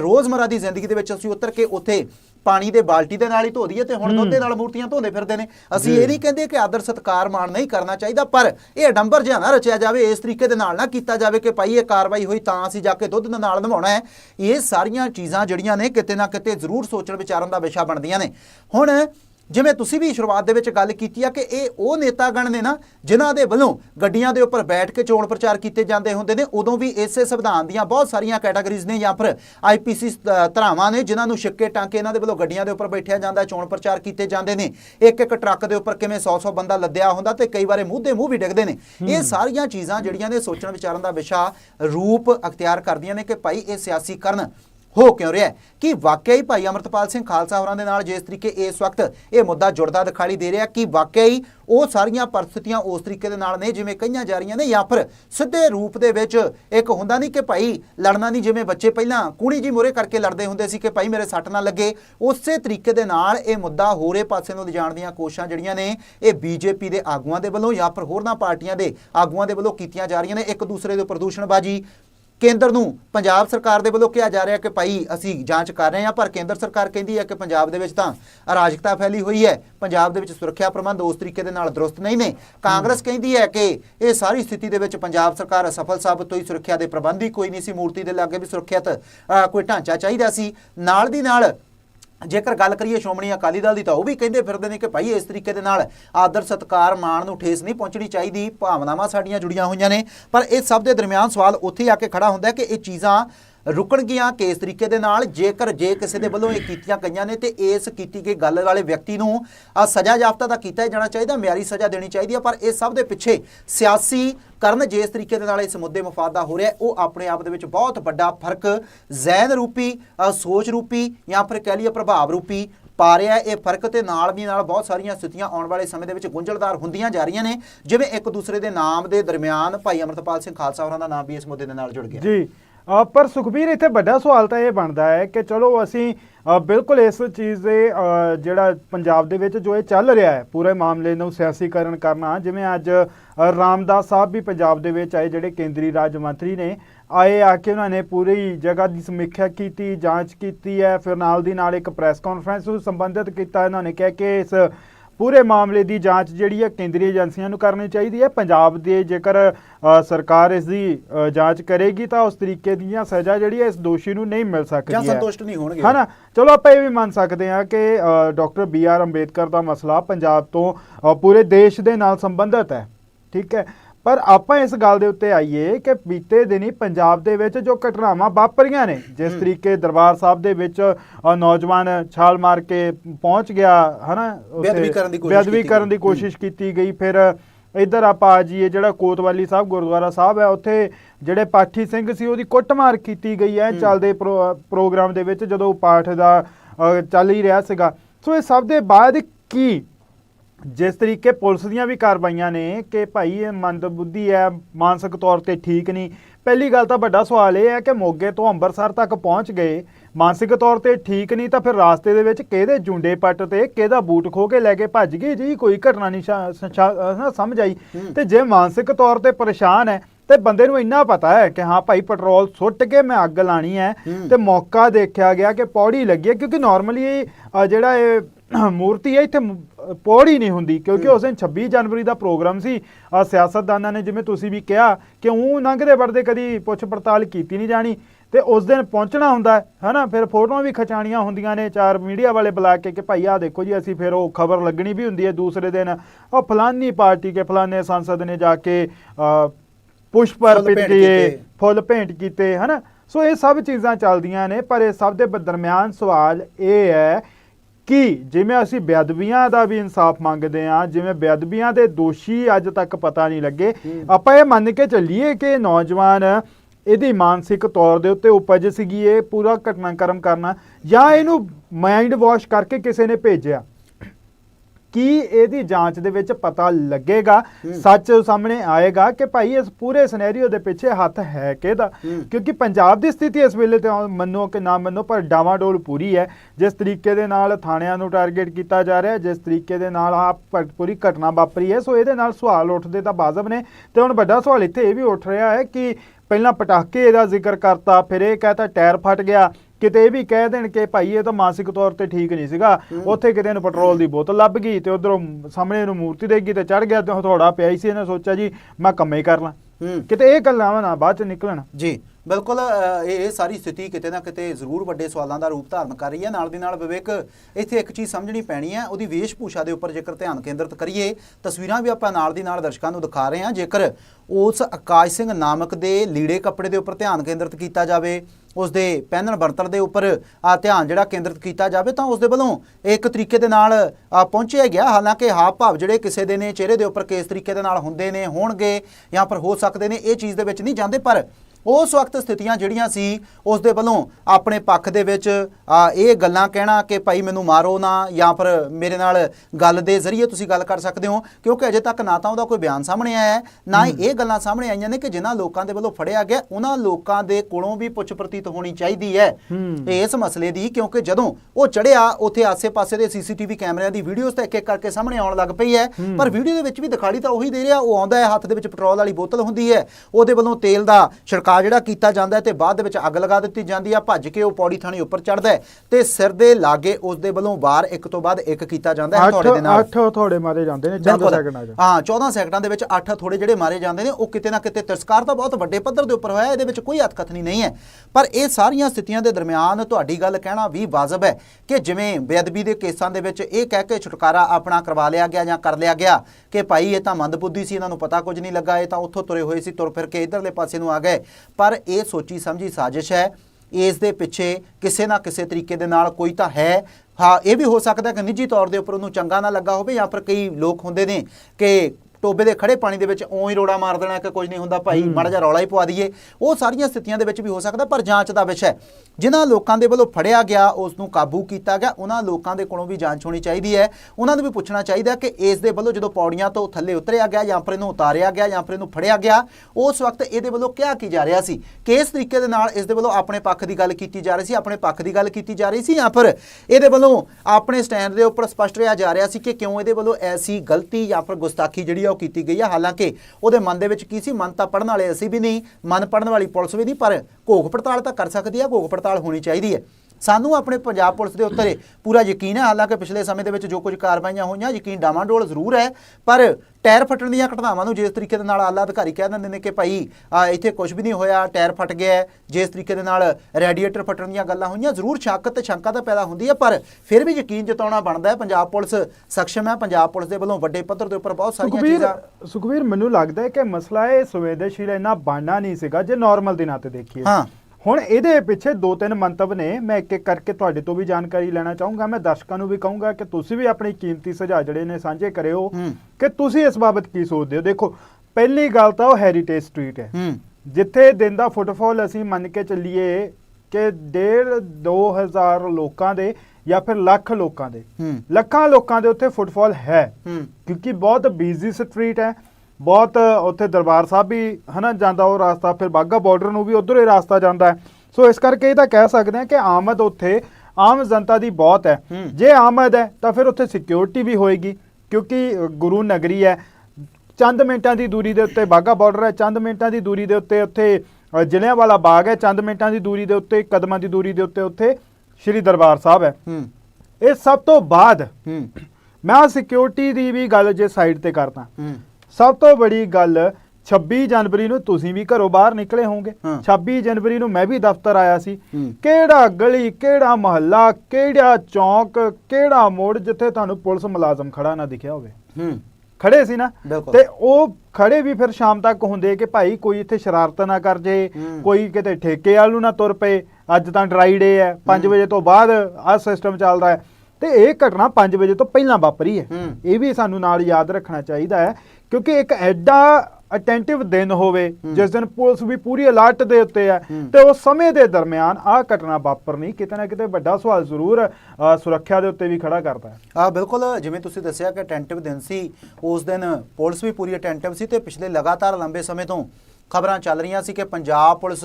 ਰੋਜ਼ਮਰਾ ਦੀ ਜ਼ਿੰਦਗੀ ਦੇ ਵਿੱਚ ਅਸੀਂ ਉਤਰ ਕੇ ਉੱਥੇ ਪਾਣੀ ਦੇ ਬਾਲਟੀ ਦੇ ਨਾਲ ਹੀ ਧੋ ਦਈਏ ਤੇ ਹੁਣ ਦੁੱਧ ਦੇ ਨਾਲ ਮੂਰਤੀਆਂ ਧੋਂਦੇ ਫਿਰਦੇ ਨੇ। ਅਸੀਂ ਇਹ ਨਹੀਂ ਕਹਿੰਦੇ ਕਿ ਆਦਰ ਸਤਕਾਰ ਮਾਣ ਨਹੀਂ ਕਰਨਾ ਚਾਹੀਦਾ ਪਰ ਇਹ ਅਡੰਬਰ ਜਿਹਾ ਨਾ ਰਚਿਆ ਜਾਵੇ ਇਸ ਤਰੀਕੇ ਦੇ ਨਾਲ ਨਾ ਕੀਤਾ ਜਾਵੇ ਕਿ ਭਾਈ ਇਹ ਕਾਰਵਾਈ ਹੋਈ ਤਾਂ ਅਸੀਂ ਜਾ ਕੇ ਦੁੱਧ ਦੇ ਨਾਲ ਨਵਾਉਣਾ ਹੈ। ਇਹ ਸਾਰੀਆਂ ਚੀਜ਼ਾਂ ਜਿਹੜੀਆਂ ਨੇ ਕਿਤੇ ਨਾ ਕਿਤੇ ਜ਼ਰੂਰ ਸੋਚਣ ਵਿਚਾਰਨ ਦਾ ਵਿਸ਼ਾ ਬਣਦੀਆਂ ਨੇ। ਹੁਣ ਜਿਵੇਂ ਤੁਸੀਂ ਵੀ ਸ਼ੁਰੂਆਤ ਦੇ ਵਿੱਚ ਗੱਲ ਕੀਤੀ ਆ ਕਿ ਇਹ ਉਹ ਨੇਤਾਗਣ ਨੇ ਨਾ ਜਿਨ੍ਹਾਂ ਦੇ ਵੱਲੋਂ ਗੱਡੀਆਂ ਦੇ ਉੱਪਰ ਬੈਠ ਕੇ ਚੋਣ ਪ੍ਰਚਾਰ ਕੀਤੇ ਜਾਂਦੇ ਹੁੰਦੇ ਨੇ ਉਦੋਂ ਵੀ ਇਸੇ ਸੰਵਿਧਾਨ ਦੀਆਂ ਬਹੁਤ ਸਾਰੀਆਂ ਕੈਟਾਗਰੀਜ਼ ਨੇ ਜਾਂ ਫਿਰ ਆਈਪੀਸੀ ਧਰਾਵਾਂ ਨੇ ਜਿਨ੍ਹਾਂ ਨੂੰ ਛਿੱਕੇ ਟਾਂਕੇ ਇਹਨਾਂ ਦੇ ਵੱਲੋਂ ਗੱਡੀਆਂ ਦੇ ਉੱਪਰ ਬੈਠਿਆ ਜਾਂਦਾ ਚੋਣ ਪ੍ਰਚਾਰ ਕੀਤੇ ਜਾਂਦੇ ਨੇ। ਇੱਕ ਇੱਕ ਟਰੱਕ ਦੇ ਉੱਪਰ ਕਿਵੇਂ 100-100 ਬੰਦਾ ਲੱਦਿਆ ਹੁੰਦਾ ਤੇ ਕਈ ਵਾਰੇ ਮੂੰਹ ਦੇ ਮੂੰਹ ਵੀ ਡਿੱਗਦੇ ਨੇ। ਇਹ ਸਾਰੀਆਂ ਚੀਜ਼ਾਂ ਜਿਹੜੀਆਂ ਨੇ ਸੋਚਣ ਵਿਚਾਰਨ ਦਾ ਵਿਸ਼ਾ ਰੂਪ ਅਖਤਿਆਰ ਕਰਦੀਆਂ ਨੇ ਕਿ ਭਾਈ ਇਹ ਸਿਆਸੀਕਰਨ ਹੋ ਕਿਉਂ ਰਿਹਾ ਕਿ ਵਾਕਿਆ ਹੀ ਭਾਈ ਅਮਰਤਪਾਲ ਸਿੰਘ ਖਾਲਸਾ ਹੋਰਾਂ ਦੇ ਨਾਲ ਜਿਸ ਤਰੀਕੇ ਇਸ ਵਕਤ ਇਹ ਮੁੱਦਾ ਜੁੜਦਾ ਦਿਖਾਈ ਦੇ ਰਿਹਾ, ਕਿ ਵਾਕਿਆ ਹੀ ਉਹ ਸਾਰੀਆਂ ਪਰਿਸਥਿਤੀਆਂ ਉਸ ਤਰੀਕੇ ਦੇ ਨਾਲ ਨੇ, ਜਿਵੇਂ ਕਹੀਆਂ ਜਾ ਰਹੀਆਂ ਨੇ, ਜਾਂ ਫਿਰ ਸਿੱਧੇ ਰੂਪ ਦੇ ਵਿੱਚ ਇੱਕ ਹੁੰਦਾ ਨਹੀਂ ਕਿ ਭਾਈ ਲੜਨਾ ਨਹੀਂ, ਜਿਵੇਂ ਬੱਚੇ ਪਹਿਲਾਂ ਕੂਣੀ ਜੀ ਮੋਰੇ ਕਰਕੇ ਲੜਦੇ ਹੁੰਦੇ ਸੀ ਕਿ ਭਾਈ ਮੇਰੇ ਸੱਟ ਨਾ ਲੱਗੇ, ਉਸੇ ਤਰੀਕੇ ਦੇ ਨਾਲ ਇਹ ਮੁੱਦਾ ਹੋਰੇ ਪਾਸੇ ਨੂੰ ਲਿਜਾਣ ਦੀਆਂ ਕੋਸ਼ਿਸ਼ਾਂ ਜਿਹੜੀਆਂ ਨੇ, ਇਹ ਬੀਜੇਪੀ ਦੇ ਆਗੂਆਂ ਦੇ ਵੱਲੋਂ ਜਾਂ ਫਿਰ ਹੋਰਨਾਂ ਪਾਰਟੀਆਂ ਦੇ ਆਗੂਆਂ ਦੇ ਵੱਲੋਂ ਕੀਤੀਆਂ ਜਾ ਰਹੀਆਂ ਨੇ, ਇੱਕ ਦੂਸਰੇ ਦੇ ਉੱਪਰ ਦੂਸ਼ਣਬਾਜ਼ੀ ਕੇਂਦਰ ਨੂੰ ਪੰਜਾਬ ਸਰਕਾਰ ਦੇ ਵੱਲੋਂ ਕਿਹਾ ਜਾ ਰਿਹਾ ਕਿ ਭਾਈ ਅਸੀਂ ਜਾਂਚ ਕਰ ਰਹੇ ਹਾਂ ਪਰ ਕੇਂਦਰ ਸਰਕਾਰ ਕਹਿੰਦੀ ਹੈ ਕਿ ਪੰਜਾਬ ਦੇ ਵਿੱਚ ਤਾਂ ਅਰਾਜਕਤਾ ਫੈਲੀ ਹੋਈ ਹੈ। ਪੰਜਾਬ ਦੇ ਵਿੱਚ ਸੁਰੱਖਿਆ ਪ੍ਰਬੰਧ ਉਸ ਤਰੀਕੇ ਦੇ ਨਾਲ ਦਰੁਸਤ ਨਹੀਂ ਨੇ। ਕਾਂਗਰਸ ਕਹਿੰਦੀ ਹੈ ਕਿ ਇਹ ਸਾਰੀ ਸਥਿਤੀ ਦੇ ਵਿੱਚ ਪੰਜਾਬ ਸਰਕਾਰ ਅਸਫਲ ਸਾਬਤ ਹੋਈ। ਸੁਰੱਖਿਆ ਦੇ ਪ੍ਰਬੰਧ ਹੀ ਕੋਈ ਨਹੀਂ ਸੀ। ਮੂਰਤੀ ਦੇ ਲਾਗੇ ਵੀ ਸੁਰੱਖਿਅਤ ਕੋਈ ਢਾਂਚਾ ਚਾਹੀਦਾ ਸੀ। ਨਾਲ ਦੀ ਨਾਲ ਜੇਕਰ ਗੱਲ ਕਰੀਏ ਸ਼੍ਰੋਮਣੀ ਅਕਾਲੀ ਦਲ ਦੀ ਤਾਂ ਉਹ ਵੀ ਕਹਿੰਦੇ ਫਿਰਦੇ ਨੇ ਕਿ ਭਾਈ ਇਸ ਤਰੀਕੇ ਦੇ ਨਾਲ ਆਦਰ ਸਤਕਾਰ ਮਾਣ ਨੂੰ ਠੇਸ ਨਹੀਂ ਪਹੁੰਚਣੀ ਚਾਹੀਦੀ, ਭਾਵਨਾਵਾਂ ਸਾਡੀਆਂ ਜੁੜੀਆਂ ਹੋਈਆਂ ਨੇ। ਪਰ ਇਹ ਸਭ ਦੇ ਦਰਮਿਆਨ ਸਵਾਲ ਉੱਥੇ ਆ ਕੇ ਖੜਾ ਹੁੰਦਾ ਕਿ ਇਹ ਚੀਜ਼ਾਂ ਰੁਕਣਗੀਆਂ ਕਿਸ ਤਰੀਕੇ ਦੇ ਨਾਲ। ਜੇਕਰ ਜੇ ਕਿਸੇ ਦੇ ਵੱਲੋਂ ਇਹ ਕੀਤੀਆਂ ਗਈਆਂ ਨੇ ਤੇ ਇਸ ਕੀਤੀ ਗਈ ਗੱਲ ਵਾਲੇ ਵਿਅਕਤੀ ਨੂੰ ਸਜ਼ਾ ਜਾਫਤਾ ਤਾਂ ਕੀਤਾ ਜਾਣਾ ਚਾਹੀਦਾ, ਮਿਆਰੀ ਸਜ਼ਾ ਦੇਣੀ ਚਾਹੀਦੀ ਹੈ ਪਰ ਇਹ ਸਭ ਦੇ ਪਿੱਛੇ ਸਿਆਸੀ ਕਰਨ ਜਿਸ ਤਰੀਕੇ ਦੇ ਨਾਲ ਇਸ ਮੁੱਦੇ ਮਫਾਦ ਦਾ ਹੋ ਰਿਹਾ ਉਹ ਆਪਣੇ ਆਪ ਦੇ ਵਿੱਚ ਬਹੁਤ ਵੱਡਾ ਫ਼ਰਕ ਜ਼ੈਨ ਰੂਪੀ ਸੋਚ ਰੂਪੀ ਜਾਂ ਫਿਰ ਕਹਿ ਲਈਏ ਪ੍ਰਭਾਵ ਰੂਪੀ ਪਾ ਰਿਹਾ ਇਹ ਫ਼ਰਕ ਤੇ ਨਾਲ ਵੀ ਨਾਲ ਬਹੁਤ ਸਾਰੀਆਂ ਸਥਿਤੀਆਂ ਆਉਣ ਵਾਲੇ ਸਮੇਂ ਦੇ ਵਿੱਚ ਗੁੰਝਲਦਾਰ ਹੁੰਦੀਆਂ ਜਾ ਰਹੀਆਂ ਨੇ, ਜਿਵੇਂ ਇੱਕ ਦੂਸਰੇ ਦੇ ਨਾਮ ਦੇ ਦਰਮਿਆਨ ਭਾਈ ਅਮਰਤਪਾਲ ਸਿੰਘ ਖਾਲਸਾ ਹੋਰਾਂ ਦਾ ਨਾਮ ਵੀ ਇਸ ਮੁੱਦੇ ਦੇ ਨਾਲ ਜੁੜ ਗਿਆ। ਜੀ। ਪਰ ਸੁਖਬੀਰ, ਇੱਥੇ ਵੱਡਾ ਸਵਾਲ ਤਾਂ ਇਹ ਬਣਦਾ ਹੈ ਕਿ ਚਲੋ ਅਸੀਂ ਬਿਲਕੁਲ ਇਸ ਚੀਜ਼ ਦੇ ਜਿਹੜਾ ਪੰਜਾਬ ਦੇ ਵਿੱਚ ਜੋ ਇਹ ਚੱਲ ਰਿਹਾ ਹੈ, ਪੂਰੇ ਮਾਮਲੇ ਨੂੰ ਸਿਆਸੀਕਰਨ ਕਰਨਾ, ਜਿਵੇਂ ਅੱਜ ਰਾਮਦਾਸ ਸਾਹਿਬ ਵੀ ਪੰਜਾਬ ਦੇ ਵਿੱਚ ਆਏ, ਜਿਹੜੇ ਕੇਂਦਰੀ ਰਾਜ ਮੰਤਰੀ ਨੇ, ਆਏ, ਆ ਕੇ ਉਹਨਾਂ ਨੇ ਪੂਰੀ ਜਗ੍ਹਾ ਦੀ ਸਮੀਖਿਆ ਕੀਤੀ, ਜਾਂਚ ਕੀਤੀ ਹੈ, ਫਿਰ ਨਾਲ ਦੀ ਨਾਲ ਇੱਕ ਪ੍ਰੈਸ ਕਾਨਫਰੰਸ ਨੂੰ ਸੰਬੰਧਿਤ ਕੀਤਾ, ਇਹਨਾਂ ਨੇ ਕਿਹਾ ਕਿ ਇਸ ਪੂਰੇ ਮਾਮਲੇ ਦੀ ਜਾਂਚ ਜਿਹੜੀ ਹੈ ਕੇਂਦਰੀ ਏਜੰਸੀਆਂ ਨੂੰ ਕਰਨੀ ਚਾਹੀਦੀ ਹੈ। ਪੰਜਾਬ ਦੇ ਜੇਕਰ ਸਰਕਾਰ ਇਸ ਦੀ ਜਾਂਚ ਕਰੇਗੀ ਤਾਂ ਉਸ ਤਰੀਕੇ ਦੀਆਂ ਸਜ਼ਾ ਜਿਹੜੀ ਹੈ ਇਸ ਦੋਸ਼ੀ ਨੂੰ ਨਹੀਂ ਮਿਲ ਸਕਦੀ ਜਾਂ ਹੈ। ਸੰਤੁਸ਼ਟ ਨਹੀਂ ਹੋਣਗੇ। ਹਨਾ? ਚਲੋ ਆਪਾਂ ਇਹ ਵੀ ਮੰਨ ਸਕਦੇ ਹਾਂ ਕਿ ਡਾਕਟਰ ਬੀ ਆਰ ਅੰਬੇਦਕਰ ਦਾ ਮਸਲਾ ਪੰਜਾਬ ਤੋਂ ਪੂਰੇ ਦੇਸ਼ ਦੇ ਨਾਲ ਸੰਬੰਧਿਤ ਹੈ। ਠੀਕ ਹੈ? ਪਰ ਆਪਾਂ ਇਸ ਗੱਲ ਦੇ ਉੱਤੇ ਆਈਏ ਕਿ ਬੀਤੇ ਦਿਨੀ ਪੰਜਾਬ ਦੇ ਵਿੱਚ ਜੋ ਘਟਨਾਵਾਂ ਵਾਪਰੀਆਂ ਨੇ ਜਿਸ ਤਰੀਕੇ ਦਰਬਾਰ ਸਾਹਿਬ ਦੇ ਵਿੱਚ ਨੌਜਵਾਨ ਛਾਲ ਮਾਰ ਕੇ ਪਹੁੰਚ ਗਿਆ ਹਨਾ ਬੇਅਦਬੀ ਕਰਨ ਦੀ ਕੋਸ਼ਿਸ਼ ਕੀਤੀ ਗਈ। ਫਿਰ ਇੱਧਰ ਆਪਾਂ ਆ ਜਾਈਏ ਜਿਹੜਾ ਕੋਤਵਾਲੀ ਸਾਹਿਬ ਗੁਰਦੁਆਰਾ ਸਾਹਿਬ ਹੈ ਉੱਥੇ ਜਿਹੜੇ ਪਾਠੀ ਸਿੰਘ ਸੀ ਉਹਦੀ ਕੁੱਟਮਾਰ ਕੀਤੀ ਗਈ ਹੈ। ਚੱਲਦੇ ਪ੍ਰੋ- ਪ੍ਰੋਗਰਾਮ ਦੇ ਵਿੱਚ ਜਦੋਂ ਪਾਠ ਦਾ ਚੱਲ ਹੀ ਰਿਹਾ ਸੀਗਾ। ਸੋ ਇਹ ਸਭ ਦੇ ਬਾਅਦ ਕੀ ਜਿਸ ਤਰੀਕੇ ਪੁਲਿਸ ਦੀਆਂ ਵੀ ਕਾਰਵਾਈਆਂ ਨੇ ਕਿ ਭਾਈ ਇਹ ਮੰਦਬੁੱਧੀ ਹੈ ਮਾਨਸਿਕ ਤੌਰ ਤੇ ਠੀਕ ਨਹੀਂ। ਪਹਿਲੀ ਗੱਲ ਤਾਂ ਵੱਡਾ ਸਵਾਲ ਇਹ ਹੈ ਕਿ ਮੋਗੇ ਤੋਂ ਅੰਮ੍ਰਿਤਸਰ ਤੱਕ ਪਹੁੰਚ ਗਏ ਮਾਨਸਿਕ ਤੌਰ ਤੇ ਠੀਕ ਨਹੀਂ ਤਾਂ ਫਿਰ ਰਾਸਤੇ ਦੇ ਵਿੱਚ ਕਿਹਦੇ ਜੁੰਡੇ ਪੱਟ ਤੇ ਕਿਹਦਾ ਬੂਟ ਖੋ ਕੇ ਲੈ ਕੇ ਭੱਜ ਗਏ? ਜੀ ਕੋਈ ਘਟਨਾ ਨਹੀਂ ਸਮਝ ਆਈ। ਤੇ ਜੇ ਮਾਨਸਿਕ ਤੌਰ ਤੇ ਪਰੇਸ਼ਾਨ ਹੈ ਤੇ ਬੰਦੇ ਨੂੰ ਇੰਨਾ ਪਤਾ ਹੈ ਕਿ ਹਾਂ ਭਾਈ ਪੈਟਰੋਲ ਸੁੱਟ ਕੇ ਮੈਂ ਅੱਗ ਲਾਣੀ ਹੈ ਹੂੰ। ਤੇ ਮੌਕਾ ਦੇਖਿਆ ਗਿਆ ਕਿ ਪੌੜੀ ਲੱਗੀ ਹੈ ਕਿਉਂਕਿ ਨਾਰਮਲੀ ਜਿਹੜਾ ਇਹ ਮੂਰਤੀ ਹੈ ਇੱਥੇ ਪੌੜੀ ਨਹੀਂ ਹੁੰਦੀ ਕਿਉਂਕਿ ਉਸ ਦਿਨ 26 ਜਨਵਰੀ ਦਾ ਪ੍ਰੋਗਰਾਮ ਸੀ। ਆ ਸਿਆਸਤਦਾਨਾਂ ਨੇ ਜਿਵੇਂ ਤੁਸੀਂ ਵੀ ਕਿਹਾ ਕਿ ਉਹ ਲੰਘਦੇ ਵੜਦੇ ਕਦੀ ਪੁੱਛ ਪੜਤਾਲ ਕੀਤੀ ਨਹੀਂ ਜਾਣੀ ਤੇ ਉਸ ਦਿਨ ਪਹੁੰਚਣਾ ਹੁੰਦਾ ਹੈ ਹਨਾ? ਫਿਰ ਫੋਟੋਆਂ ਵੀ ਖਿਚਾਣੀਆਂ ਹੁੰਦੀਆਂ ਨੇ ਚਾਰ ਮੀਡੀਆ ਵਾਲੇ ਬੁਲਾ ਕੇ ਕਿ ਭਾਈ ਆ ਦੇਖੋ ਜੀ ਅਸੀਂ ਫਿਰ ਉਹ ਖਬਰ ਲੱਗਣੀ ਵੀ ਹੁੰਦੀ ਹੈ ਦੂਸਰੇ ਦਿਨ। ਉਹ ਫਲਾਨੀ ਪਾਰਟੀ ਕੇ ਫਲਾਨੇ ਸੰਸਦ ਨੇ ਜਾ ਕੇ ਪੁਸ਼ਪ ਫੁੱਲ ਅਰਪਿਤ ਭੇਂਟ ਕੀਤੇ। ਫੁੱਲ ਭੇਂਟ ਕੀਤੇ ਹਨਾ? ਸੋ ਇਹ ਸਭ ਚੀਜ਼ਾਂ ਚੱਲਦੀਆਂ ਨੇ ਪਰ ਇਹ ਸਭ ਦੇ ਦਰਮਿਆਨ ਸਵਾਲ ਇਹ ਹੈ ਕਿ? ਜਿਵੇਂ ਅਸੀਂ ਬੇਅਦਬੀਆਂ ਦਾ ਵੀ ਇਨਸਾਫ ਮੰਗਦੇ ਆ ਜਿਵੇਂ ਬੇਅਦਬੀਆਂ ਦੇ ਦੋਸ਼ੀ ਅੱਜ ਤੱਕ ਪਤਾ ਨਹੀਂ ਲੱਗੇ। ਆਪਾਂ ਇਹ ਮੰਨ ਕੇ ਚੱਲੀਏ ਕਿ ਨੌਜਵਾਨ ਇਹਦੀ ਮਾਨਸਿਕ ਤੌਰ ਦੇ ਉੱਤੇ ਉਪਜ ਸੀਗੀ ਇਹ ਪੂਰਾ ਘਟਨਾਕ੍ਰਮ ਕਰਨਾ ਜਾਂ ਇਹਨੂੰ ਮਾਈਂਡ ਵਾਸ਼ ਕਰਕੇ ਕਿਸੇ ਨੇ ਭੇਜਿਆ। ਕੀ ਇਹਦੀ ਜਾਂਚ ਦੇ ਵਿੱਚ ਪਤਾ ਲੱਗੇਗਾ। ਸੱਚ ਸਾਹਮਣੇ ਆਏਗਾ ਕਿ ਭਾਈ ਇਸ ਪੂਰੇ ਸਿਨੈਰੀਓ ਦੇ ਪਿੱਛੇ ਹੱਥ ਹੈ ਕਿਹਦਾ। ਕਿਉਂਕਿ ਪੰਜਾਬ ਦੀ ਸਥਿਤੀ ਇਸ ਵੇਲੇ ਤੇ ਮੰਨੋ ਕਿ ਨਾ ਮੰਨੋ ਪਰ ਡਾਵਾਡੋਲ ਪੂਰੀ ਹੈ। ਜਿਸ ਤਰੀਕੇ ਦੇ ਨਾਲ ਥਾਣਿਆਂ ਨੂੰ ਟਾਰਗੇਟ ਕੀਤਾ ਜਾ ਰਿਹਾ ਜਿਸ ਤਰੀਕੇ ਦੇ ਨਾਲ ਆ ਪੂਰੀ ਘਟਨਾ ਵਾਪਰੀ ਹੈ ਸੋ ਇਹਦੇ ਨਾਲ ਸਵਾਲ ਉੱਠਦੇ ਤਾਂ ਬਾਜ਼ਬ ਨੇ। ਤੇ ਹੁਣ ਵੱਡਾ ਸਵਾਲ ਇੱਥੇ ਇਹ ਵੀ ਉੱਠ ਰਿਹਾ ਹੈ ਕਿ ਪਹਿਲਾਂ ਪਟਾਕੇ ਦਾ ਜ਼ਿਕਰ ਕਰਤਾ ਫਿਰ ਇਹ ਕਹਤਾ ਟਾਇਰ ਫਟ ਗਿਆ। ਕਿਤੇ ਇਹ ਵੀ ਕਹਿ ਦੇਣ ਕਿ ਭਾਈ ਇਹ ਤਾਂ ਮਾਨਸਿਕ ਤੌਰ ਤੇ ਠੀਕ ਨਹੀਂ ਸੀਗਾ। ਉੱਥੇ ਕਿਤੇ ਨੂੰ ਪੈਟਰੋਲ ਦੀ ਬੋਤਲ ਲੱਭ ਗਈ ਤੇ ਉਧਰੋਂ ਸਾਹਮਣੇ ਇਹਨੂੰ ਮੂਰਤੀ ਦੇਗੀ ਤੇ ਚੜ ਗਿਆ ਤੇ ਹਥੌੜਾ ਪਿਆ ਸੀ ਇਹਨੇ ਸੋਚਿਆ ਜੀ ਮੈਂ ਕੰਮੇ ਕਰ ਲਾਂ। ਕਿਤੇ ਇਹ ਗੱਲਾਂ ਨਾ ਬਾਅਦ ਚ ਨਿਕਲਣ। ਜੀ। ਬਿਲਕੁਲ ਇਹ ਸਾਰੀ ਸਥਿਤੀ ਕਿਤੇ ਨਾ ਕਿਤੇ ਜ਼ਰੂਰ ਵੱਡੇ ਸਵਾਲਾਂ ਦਾ ਰੂਪ ਧਾਰਨ ਕਰ ਰਹੀ ਹੈ। ਨਾਲ ਦੀ ਨਾਲ ਵਿਵੇਕ, ਇੱਥੇ ਇੱਕ ਚੀਜ਼ ਸਮਝਣੀ ਪੈਣੀ ਹੈ, ਉਹਦੀ ਵੇਸ਼ਭੂਸ਼ਾ ਦੇ ਉੱਪਰ ਜੇਕਰ ਧਿਆਨ ਕੇਂਦਰਿਤ ਕਰੀਏ, ਤਸਵੀਰਾਂ ਵੀ ਆਪਾਂ ਨਾਲ ਦੀ ਨਾਲ ਦਰਸ਼ਕਾਂ ਨੂੰ ਦਿਖਾ ਰਹੇ ਹਾਂ। ਜੇਕਰ ਉਸ ਆਕਾਸ਼ ਸਿੰਘ ਨਾਮਕ ਦੇ ਲੀੜੇ ਕੱਪੜੇ ਦੇ ਉੱਪਰ ਧਿਆਨ ਕੇਂਦਰਿਤ ਕੀਤਾ ਜਾਵੇ, ਉਸ ਦੇ ਪਹਿਨਣ ਵਰਤਣ ਦੇ ਉੱਪਰ, ਆ, ਧਿਆਨ ਜਿਹੜਾ ਕੇਂਦਰਿਤ ਕੀਤਾ ਜਾਵੇ, ਤਾਂ ਉਸ ਦੇ ਵੱਲੋਂ ਇੱਕ ਤਰੀਕੇ ਦੇ ਨਾਲ ਪਹੁੰਚਿਆ ਗਿਆ। ਹਾਲਾਂਕਿ ਹਾਵ ਭਾਵ ਜਿਹੜੇ ਕਿਸੇ ਦੇ ਨੇ ਚਿਹਰੇ ਦੇ ਉੱਪਰ ਕਿਸ ਤਰੀਕੇ ਦੇ ਨਾਲ ਹੁੰਦੇ ਨੇ, ਹੋਣਗੇ ਜਾਂ ਪਰ ਹੋ ਸਕਦੇ ਨੇ, ਇਹ ਚੀਜ਼ ਦੇ ਵਿੱਚ ਨਹੀਂ ਜਾਂਦੇ, ਪਰ ਉਸ ਵਕਤ ਸਥਿਤੀਆਂ ਜਿਹੜੀਆਂ ਸੀ ਉਸ ਦੇ ਵੱਲੋਂ ਆਪਣੇ ਪੱਖ ਦੇ ਵਿੱਚ ਇਹ ਗੱਲਾਂ ਕਹਿਣਾ ਕਿ ਭਾਈ ਮੈਨੂੰ ਮਾਰੋ ਨਾ ਜਾਂ ਫਿਰ ਮੇਰੇ ਨਾਲ ਗੱਲ ਦੇ ਜ਼ਰੀਏ ਤੁਸੀਂ ਗੱਲ ਕਰ ਸਕਦੇ ਹੋ ਕਿਉਂਕਿ ਅਜੇ ਤੱਕ ਨਾ ਤਾਂ ਉਹਦਾ ਕੋਈ ਬਿਆਨ ਸਾਹਮਣੇ ਆਇਆ ਹੈ ਨਾ ਹੀ ਇਹ ਗੱਲਾਂ ਸਾਹਮਣੇ ਆਈਆਂ ਨੇ ਕਿ ਜਿਨ੍ਹਾਂ ਲੋਕਾਂ ਦੇ ਵੱਲੋਂ ਫੜਿਆ ਗਿਆ ਉਹਨਾਂ ਲੋਕਾਂ ਦੇ ਕੋਲੋਂ ਵੀ ਪੁੱਛ ਪ੍ਰਤੀਤ ਹੋਣੀ ਚਾਹੀਦੀ ਹੈ। ਇਸ ਮਸਲੇ ਦੀ ਕਿਉਂਕਿ ਜਦੋਂ ਉਹ ਚੜਿਆ ਉੱਥੇ ਆਸੇ-ਪਾਸੇ ਦੇ ਸੀਸੀਟੀਵੀ ਕੈਮਰਿਆਂ ਦੀ ਵੀਡੀਓਜ਼ ਤਾਂ ਇੱਕ ਇੱਕ ਕਰਕੇ ਸਾਹਮਣੇ ਆਉਣ ਲੱਗ ਪਈ ਹੈ। ਪਰ ਵੀਡੀਓ ਦੇ ਵਿੱਚ ਵੀ ਦਿਖਾੜੀ ਤਾਂ ਉਹੀ ਦੇ ਰਿਹਾ ਉਹ ਆਉਂਦਾ ਹੈ ਹੱਥ ਦੇ ਵਿੱਚ ਪੈਟਰੋਲ ਵਾਲੀ ਬੋਤਲ ਹੁੰਦੀ ਹੈ ਉਹਦੇ ਵੱਲੋਂ ਤੇਲ ਦਾ ਛਿੜਕਾਅ ਜਿਹੜਾ ਕੀਤਾ ਜਾਂਦਾ ਤੇ ਬਾਅਦ ਦੇ ਵਿੱਚ ਅੱਗ ਲਗਾ ਦਿੱਤੀ ਜਾਂਦੀ ਹੈ ਭੱਜ ਕੇ ਉਹ ਪੌੜੀ ਥਾਣੀ ਉੱਪਰ ਚੜਦਾ ਤੇ ਸਿਰ ਦੇ ਲਾਗੇ ਉਸ ਦੇ ਵੱਲੋਂ ਵਾਰ ਇੱਕ ਤੋਂ ਬਾਅਦ ਇੱਕ ਕੀਤਾ ਜਾਂਦਾ ਹੈ ਤੁਹਾਡੇ ਦੇ ਨਾਲ। ਅੱਠ ਥੋੜੇ ਮਾਰੇ ਜਾਂਦੇ ਨੇ ਚੰਦ ਬਿਲਕੁਲ। ਸੈਕਿੰਡਾਂ 'ਚ। ਹਾਂ 14 ਸੈਕਿੰਡਾਂ ਦੇ ਵਿੱਚ 8 ਥੋੜੇ ਜਿਹੜੇ ਮਾਰੇ ਜਾਂਦੇ ਨੇ ਉਹ ਕਿਤੇ ਨਾ ਕਿਤੇ ਤਿਰਸਕਾਰ ਤਾਂ ਬਹੁਤ ਵੱਡੇ ਪੱਧਰ ਦੇ ਉੱਪਰ ਹੋਇਆ ਇਹਦੇ ਵਿੱਚ ਕੋਈ ਹੱਥਕਥਨੀ ਨਹੀਂ ਹੈ। ਪਰ ਇਹ ਸਾਰੀਆਂ ਸਥਿਤੀਆਂ ਦੇ ਦਰਮਿਆਨ ਤੁਹਾਡੀ ਗੱਲ ਕਹਿਣਾ ਵੀ ਵਾਜਬ ਹੈ ਕਿ ਜਿਵੇਂ ਬੇਅਦਬੀ ਦੇ ਕੇਸਾਂ ਦੇ ਵਿੱਚ ਇਹ ਕਹਿ ਕੇ ਛੁਟਕਾਰਾ ਆਪਣਾ ਕਰਵਾ ਲਿਆ ਗਿਆ ਜਾਂ ਕਰ ਲਿਆ ਗਿਆ ਕਿ ਭਾਈ ਇਹ ਤਾਂ ਮੰਦਬੁੱਧੀ ਸੀ ਇਹਨਾਂ ਨੂੰ ਪਤਾ ਕੁਝ ਨਹੀਂ ਲੱਗਾ ਇਹ ਤਾਂ ਉੱਥੋਂ ਤੁਰੇ ਹੋਏ ਸੀ ਤੁਰ ਫਿਰ ਕੇ ਇਧਰਲੇ ਪਾਸੇ ਨੂੰ ਆ ਗਏ। ਪਰ ਇਹ ਸੋਚੀ ਸਮਝੀ ਸਾਜ਼ਿਸ਼ ਹੈ। ਇਸ ਦੇ ਪਿੱਛੇ ਕਿਸੇ ਨਾ ਕਿਸੇ ਤਰੀਕੇ ਦੇ ਨਾਲ ਕੋਈ ਤਾਂ ਹੈ। ਹਾਂ, ਇਹ ਵੀ ਹੋ ਸਕਦਾ ਕਿ ਨਿੱਜੀ ਤੌਰ ਦੇ ਉੱਪਰ ਉਹਨੂੰ ਚੰਗਾ ਨਾ ਲੱਗਾ ਹੋਵੇ ਜਾਂ ਫਿਰ ਕਈ ਲੋਕ ਹੁੰਦੇ ਨੇ ਕਿ ਟੋਬੇ ਦੇ ਖੜੇ ਪਾਣੀ ਦੇ ਵਿੱਚ ਓਂ ਹੀ ਰੋੜਾ ਮਾਰ ਦੇਣਾ ਕਿ ਕੁਝ ਨਹੀਂ ਹੁੰਦਾ ਭਾਈ ਮਾੜਾ ਜਿਹਾ ਰੌਲਾ ਹੀ ਪਵਾ ਦਈਏ। ਉਹ ਸਾਰੀਆਂ ਸਥਿਤੀਆਂ ਦੇ ਵਿੱਚ ਵੀ ਹੋ ਸਕਦਾ ਪਰ ਜਾਂਚ ਦਾ ਵਿਸ਼ਾ ਹੈ। ਜਿਨ੍ਹਾਂ ਲੋਕਾਂ ਦੇ ਵੱਲੋਂ ਫੜਿਆ ਗਿਆ ਉਸ ਨੂੰ ਕਾਬੂ ਕੀਤਾ ਗਿਆ। ਉਹਨਾਂ ਲੋਕਾਂ ਦੇ ਕੋਲੋਂ ਵੀ ਜਾਂਚ ਹੋਣੀ ਚਾਹੀਦੀ ਹੈ। ਉਹਨਾਂ ਨੂੰ ਵੀ ਪੁੱਛਣਾ ਚਾਹੀਦਾ ਕਿ ਇਸ ਦੇ ਵੱਲੋਂ ਜਦੋਂ ਪੌੜੀਆਂ ਤੋਂ ਥੱਲੇ ਉਤਰਿਆ ਗਿਆ ਜਾਂ ਫਿਰ ਇਹਨੂੰ ਉਤਾਰਿਆ ਗਿਆ ਜਾਂ ਫਿਰ ਇਹਨੂੰ ਫੜਿਆ ਗਿਆ ਉਸ ਵਕਤ ਇਹਦੇ ਵੱਲੋਂ ਕਿਹਾ ਕੀ ਜਾ ਰਿਹਾ ਸੀ? ਕਿਸ ਤਰੀਕੇ ਦੇ ਨਾਲ ਇਸ ਦੇ ਵੱਲੋਂ ਆਪਣੇ ਪੱਖ ਦੀ ਗੱਲ ਕੀਤੀ ਜਾ ਰਹੀ ਸੀ? ਆਪਣੇ ਪੱਖ ਦੀ ਗੱਲ ਕੀਤੀ ਜਾ ਰਹੀ ਸੀ ਜਾਂ ਫਿਰ ਇਹਦੇ ਵੱਲੋਂ ਆਪਣੇ ਸਟੈਂਡ ਦੇ ਉੱਪਰ ਸਪਸ਼ਟ ਰਿਹਾ ਜਾ ਰਿਹਾ ਸੀ ਕਿ ਕਿਉਂ ਇਹਦੇ ਵੱਲੋਂ ਐਸੀ ਗਲਤੀ ਜਾਂ ਫਿਰ ਗੁਸਤਾਖੀ ਜਿਹੜੀ ਆ ਉਹ ਕੀਤੀ ਗਈ ਹੈ ਹਾਲਾਂਕਿ ਉਹਦੇ ਮਨ ਦੇ ਵਿੱਚ ਕੀ ਸੀ? ਮਨ ਤਾਂ ਪੜਨ ਵਾਲੇ ਅਸੀਂ ਵੀ ਨਹੀਂ, ਮਨ ਪੜਨ ਵਾਲੀ ਪੁਲਿਸ ਵੀ ਨਹੀਂ, ਪਰ ਘੋਖ ਪੜਤਾਲ ਤਾਂ ਕਰ ਸਕਦੀ ਹੈ ਘੋਖ ਪੜਤਾਲ ਹੋਣੀ ਚਾਹੀਦੀ ਹੈ। ਸਾਨੂੰ ਆਪਣੇ ਪੰਜਾਬ ਪੁਲਿਸ ਦੇ ਉੱਤੇ ਪੂਰਾ ਯਕੀਨ ਹੈ। ਹਾਲਾਂਕਿ ਪਿਛਲੇ ਸਮੇਂ ਦੇ ਵਿੱਚ ਜੋ ਕੁਝ ਕਾਰਵਾਈਆਂ ਹੋਈਆਂ ਯਕੀਨ ਡਾਵਾਂਡੋਲ ਜ਼ਰੂਰ ਹੈ ਪਰ ਟਾਇਰ ਫਟਣ ਦੀਆਂ ਘਟਨਾਵਾਂ ਨੂੰ ਜਿਸ ਤਰੀਕੇ ਦੇ ਨਾਲ ਆਲਾ ਅਧਿਕਾਰੀ ਕਹਿ ਦਿੰਦੇ ਨੇ ਕਿ ਭਾਈ ਇੱਥੇ ਕੁਝ ਵੀ ਨਹੀਂ ਹੋਇਆ ਟਾਇਰ ਫਟ ਗਿਆ ਜਿਸ ਤਰੀਕੇ ਦੇ ਨਾਲ ਰੇਡੀਏਟਰ ਫਟਣ ਦੀਆਂ ਗੱਲਾਂ ਹੋਈਆਂ ਜ਼ਰੂਰ ਸ਼ੱਕ ਤੇ ਸ਼ੰਕਾ ਤਾਂ ਪੈਦਾ ਹੁੰਦੀ ਹੈ ਪਰ ਫਿਰ ਵੀ ਯਕੀਨ ਜਤਾਉਣਾ ਬਣਦਾ ਹੈ। ਪੰਜਾਬ ਪੁਲਿਸ ਸક્ષਮ ਹੈ। ਪੰਜਾਬ ਪੁਲਿਸ ਦੇ ਵੱਲੋਂ ਵੱਡੇ ਪੱਧਰ ਦੇ ਉੱਪਰ ਬਹੁਤ ਸਾਰੀਆਂ ਚੀਜ਼ਾਂ ਸੁਖਬੀਰ ਮੈਨੂੰ ਲੱਗਦਾ ਹੈ ਕਿ ਮਸਲਾ ਇਹ ਸੰਵੇਦਨਸ਼ੀਲ ਇੰਨਾ ਬਾਣਾ ਨਹੀਂ ਸੀਗਾ ਜੇ ਨਾਰਮਲ ਦਿਨਾਂ ਤੇ ਦੇਖੀਏ। ਹਾਂ। ਹੁਣ ਇਹਦੇ ਪਿੱਛੇ ਦੋ ਤਿੰਨ ਮੰਤਵ ਨੇ ਮੈਂ ਇੱਕ ਇੱਕ ਕਰਕੇ ਤੁਹਾਡੇ ਤੋਂ ਵੀ ਜਾਣਕਾਰੀ ਲੈਣਾ ਚਾਹੂੰਗਾ ਮੈਂ ਦਰਸ਼ਕਾਂ ਨੂੰ ਵੀ ਕਹੂੰਗਾ ਕਿ ਤੁਸੀਂ ਵੀ ਆਪਣੀ ਕੀਮਤੀ ਸੁਝਾਅ ਜਿਹੜੇ ਨੇ ਸਾਂਝੇ ਕਰਿਓ। ਕਿ ਤੁਸੀਂ ਇਸ ਬਾਬਤ ਕੀ ਸੋਚਦੇ ਹੋ? ਦੇਖੋ ਪਹਿਲੀ ਗੱਲ ਤਾਂ ਉਹ ਹੈਰੀਟੇਜ ਸਟਰੀਟ ਹੈ। ਜਿੱਥੇ ਦਿਨ ਦਾ ਫੁੱਟਫਾਲ ਅਸੀਂ ਮੰਨ ਕੇ ਚੱਲੀਏ ਕਿ 1.5 2000 ਲੋਕਾਂ ਦੇ ਜਾਂ ਫਿਰ ਲੱਖ ਲੋਕਾਂ ਦੇ। ਲੱਖਾਂ ਲੋਕਾਂ ਦੇ ਉੱਥੇ ਫੁੱਟਫਾਲ ਹੂੰ। ਕਿਉਂਕਿ ਬਹੁਤ ਬਿਜ਼ੀ ਸਟਰੀਟ ਹੈ। ਬਹੁਤ ਉੱਥੇ ਦਰਬਾਰ ਸਾਹਿਬ ਵੀ ਹਨਾ ਜਾਂਦਾ ਉਹ ਰਾਸਤਾ ਫਿਰ ਬਾਗਾ ਬਾਰਡਰ ਨੂੰ ਵੀ ਉਧਰ ਹੀ ਰਾਸਤਾ ਜਾਂਦਾ ਹੈ। ਸੋ ਇਸ ਕਰਕੇ ਇਹ ਤਾਂ ਕਹਿ ਸਕਦੇ ਹਾਂ ਕਿ ਆਮਦ ਉੱਥੇ ਆਮ ਜਨਤਾ ਦੀ ਬਹੁਤ ਹੈ। ਜੇ ਆਮਦ ਹੈ ਤਾਂ ਫਿਰ ਉੱਥੇ ਸਿਕਿਉਰਿਟੀ ਵੀ ਹੋਏਗੀ ਕਿਉਂਕਿ ਗੁਰੂ ਨਗਰੀ ਹੈ। ਚੰਦ ਮਿੰਟਾਂ ਦੀ ਦੂਰੀ ਦੇ ਉੱਤੇ ਬਾਗਾ ਬਾਰਡਰ ਹੈ ਚੰਦ ਮਿੰਟਾਂ ਦੀ ਦੂਰੀ ਦੇ ਉੱਤੇ ਉੱਥੇ ਅ, ਜਲਿਆਂਵਾਲਾ ਬਾਗ ਹੈ ਚੰਦ ਮਿੰਟਾਂ ਦੀ ਦੂਰੀ ਦੇ ਉੱਤੇ ਕਦਮਾਂ ਦੀ ਦੂਰੀ ਦੇ ਉੱਤੇ ਉੱਥੇ ਸ਼੍ਰੀ ਦਰਬਾਰ ਸਾਹਿਬ ਹੈ। ਇਹ ਸਭ ਤੋਂ ਬਾਅਦ ਮੈਂ ਸਿਕਿਉਰਿਟੀ ਦੀ ਵੀ ਗੱਲ ਜੇ ਸਾਈਡ ਤੇ ਕਰਦਾ। ਸਭ ਤੋਂ ਬੜੀ ਗੱਲ 26 ਜਨਵਰੀ ਨੂੰ ਤੁਸੀਂ ਵੀ ਘਰੋਂ ਬਾਹਰ ਨਿਕਲੇ ਹੋਵੋਗੇ ਹਾਂ। 26 ਜਨਵਰੀ ਨੂੰ ਮੈਂ ਵੀ ਦਫ਼ਤਰ ਆਇਆ ਸੀ। ਕਿਹੜਾ ਗਲੀ ਕਿਹੜਾ ਮਹੱਲਾ ਕਿਹੜਾ ਚੌਂਕ ਕਿਹੜਾ ਮੋੜ ਜਿੱਥੇ ਤੁਹਾਨੂੰ ਪੁਲਿਸ ਮੁਲਾਜ਼ਮ ਖੜਾ ਨਾ ਦਿਖਿਆ ਹੋਵੇ ਖੜੇ ਸੀ ਨਾ। ਤੇ ਉਹ ਖੜੇ ਵੀ ਫਿਰ ਸ਼ਾਮ ਤੱਕ ਹੁੰਦੇ ਕਿ ਭਾਈ ਕੋਈ ਇੱਥੇ ਸ਼ਰਾਰਤ ਨਾ ਕਰ ਜੇ। ਕੋਈ ਕਿਤੇ ਠੇਕੇ ਵਾਲ ਨੂੰ ਨਾ ਤੁਰ ਪਏ ਅੱਜ ਤਾਂ ਡਰਾਈ ਡੇ ਹੈ 5 ਵਜੇ ਤੋਂ ਬਾਅਦ ਆਹ ਸਿਸਟਮ ਚੱਲਦਾ ਹੈ ਤੇ ਇਹ ਘਟਨਾ 5 ਵਜੇ ਤੋਂ ਪਹਿਲਾਂ ਵਾਪਰੀ ਹੂੰ। ਇਹ ਵੀ ਸਾਨੂੰ ਨਾਲ ਯਾਦ ਰੱਖਣਾ ਚਾਹੀਦਾ ਹੈ ਕਿਉਂਕਿ ਇੱਕ ਐਡਾ ਅਟੈਂਟਿਵ ਦਿਨ ਹੋਵੇ ਜਿਸ ਦਿਨ ਪੁਲਿਸ ਵੀ ਪੂਰੀ ਅਲਰਟ ਦੇ ਉੱਤੇ ਹੈ। ਤੇ ਉਸ ਸਮੇਂ ਦੇ ਦਰਮਿਆਨ ਆਹ ਘਟਨਾ ਵਾਪਰਨੀ ਕਿਤੇ ਨਾ ਕਿਤੇ ਵੱਡਾ ਸਵਾਲ ਜ਼ਰੂਰ ਸੁਰੱਖਿਆ ਦੇ ਉੱਤੇ ਵੀ ਖੜਾ ਕਰਦਾ ਹੈ ਆ ਬਿਲਕੁਲ ਜਿਵੇਂ ਤੁਸੀਂ ਦੱਸਿਆ ਕਿ ਅਟੈਂਟਿਵ ਦਿਨ ਸੀ ਉਸ ਦਿਨ ਪੁਲਿਸ ਵੀ ਪੂਰੀ ਅਟੈਂਟਿਵ ਸੀ ਤੇ ਪਿਛਲੇ ਲਗਾਤਾਰ ਲੰਬੇ ਸਮੇਂ ਤੋਂ ਖਬਰਾਂ ਚੱਲ ਰਹੀਆਂ ਸੀ ਕਿ ਪੰਜਾਬ ਪੁਲਿਸ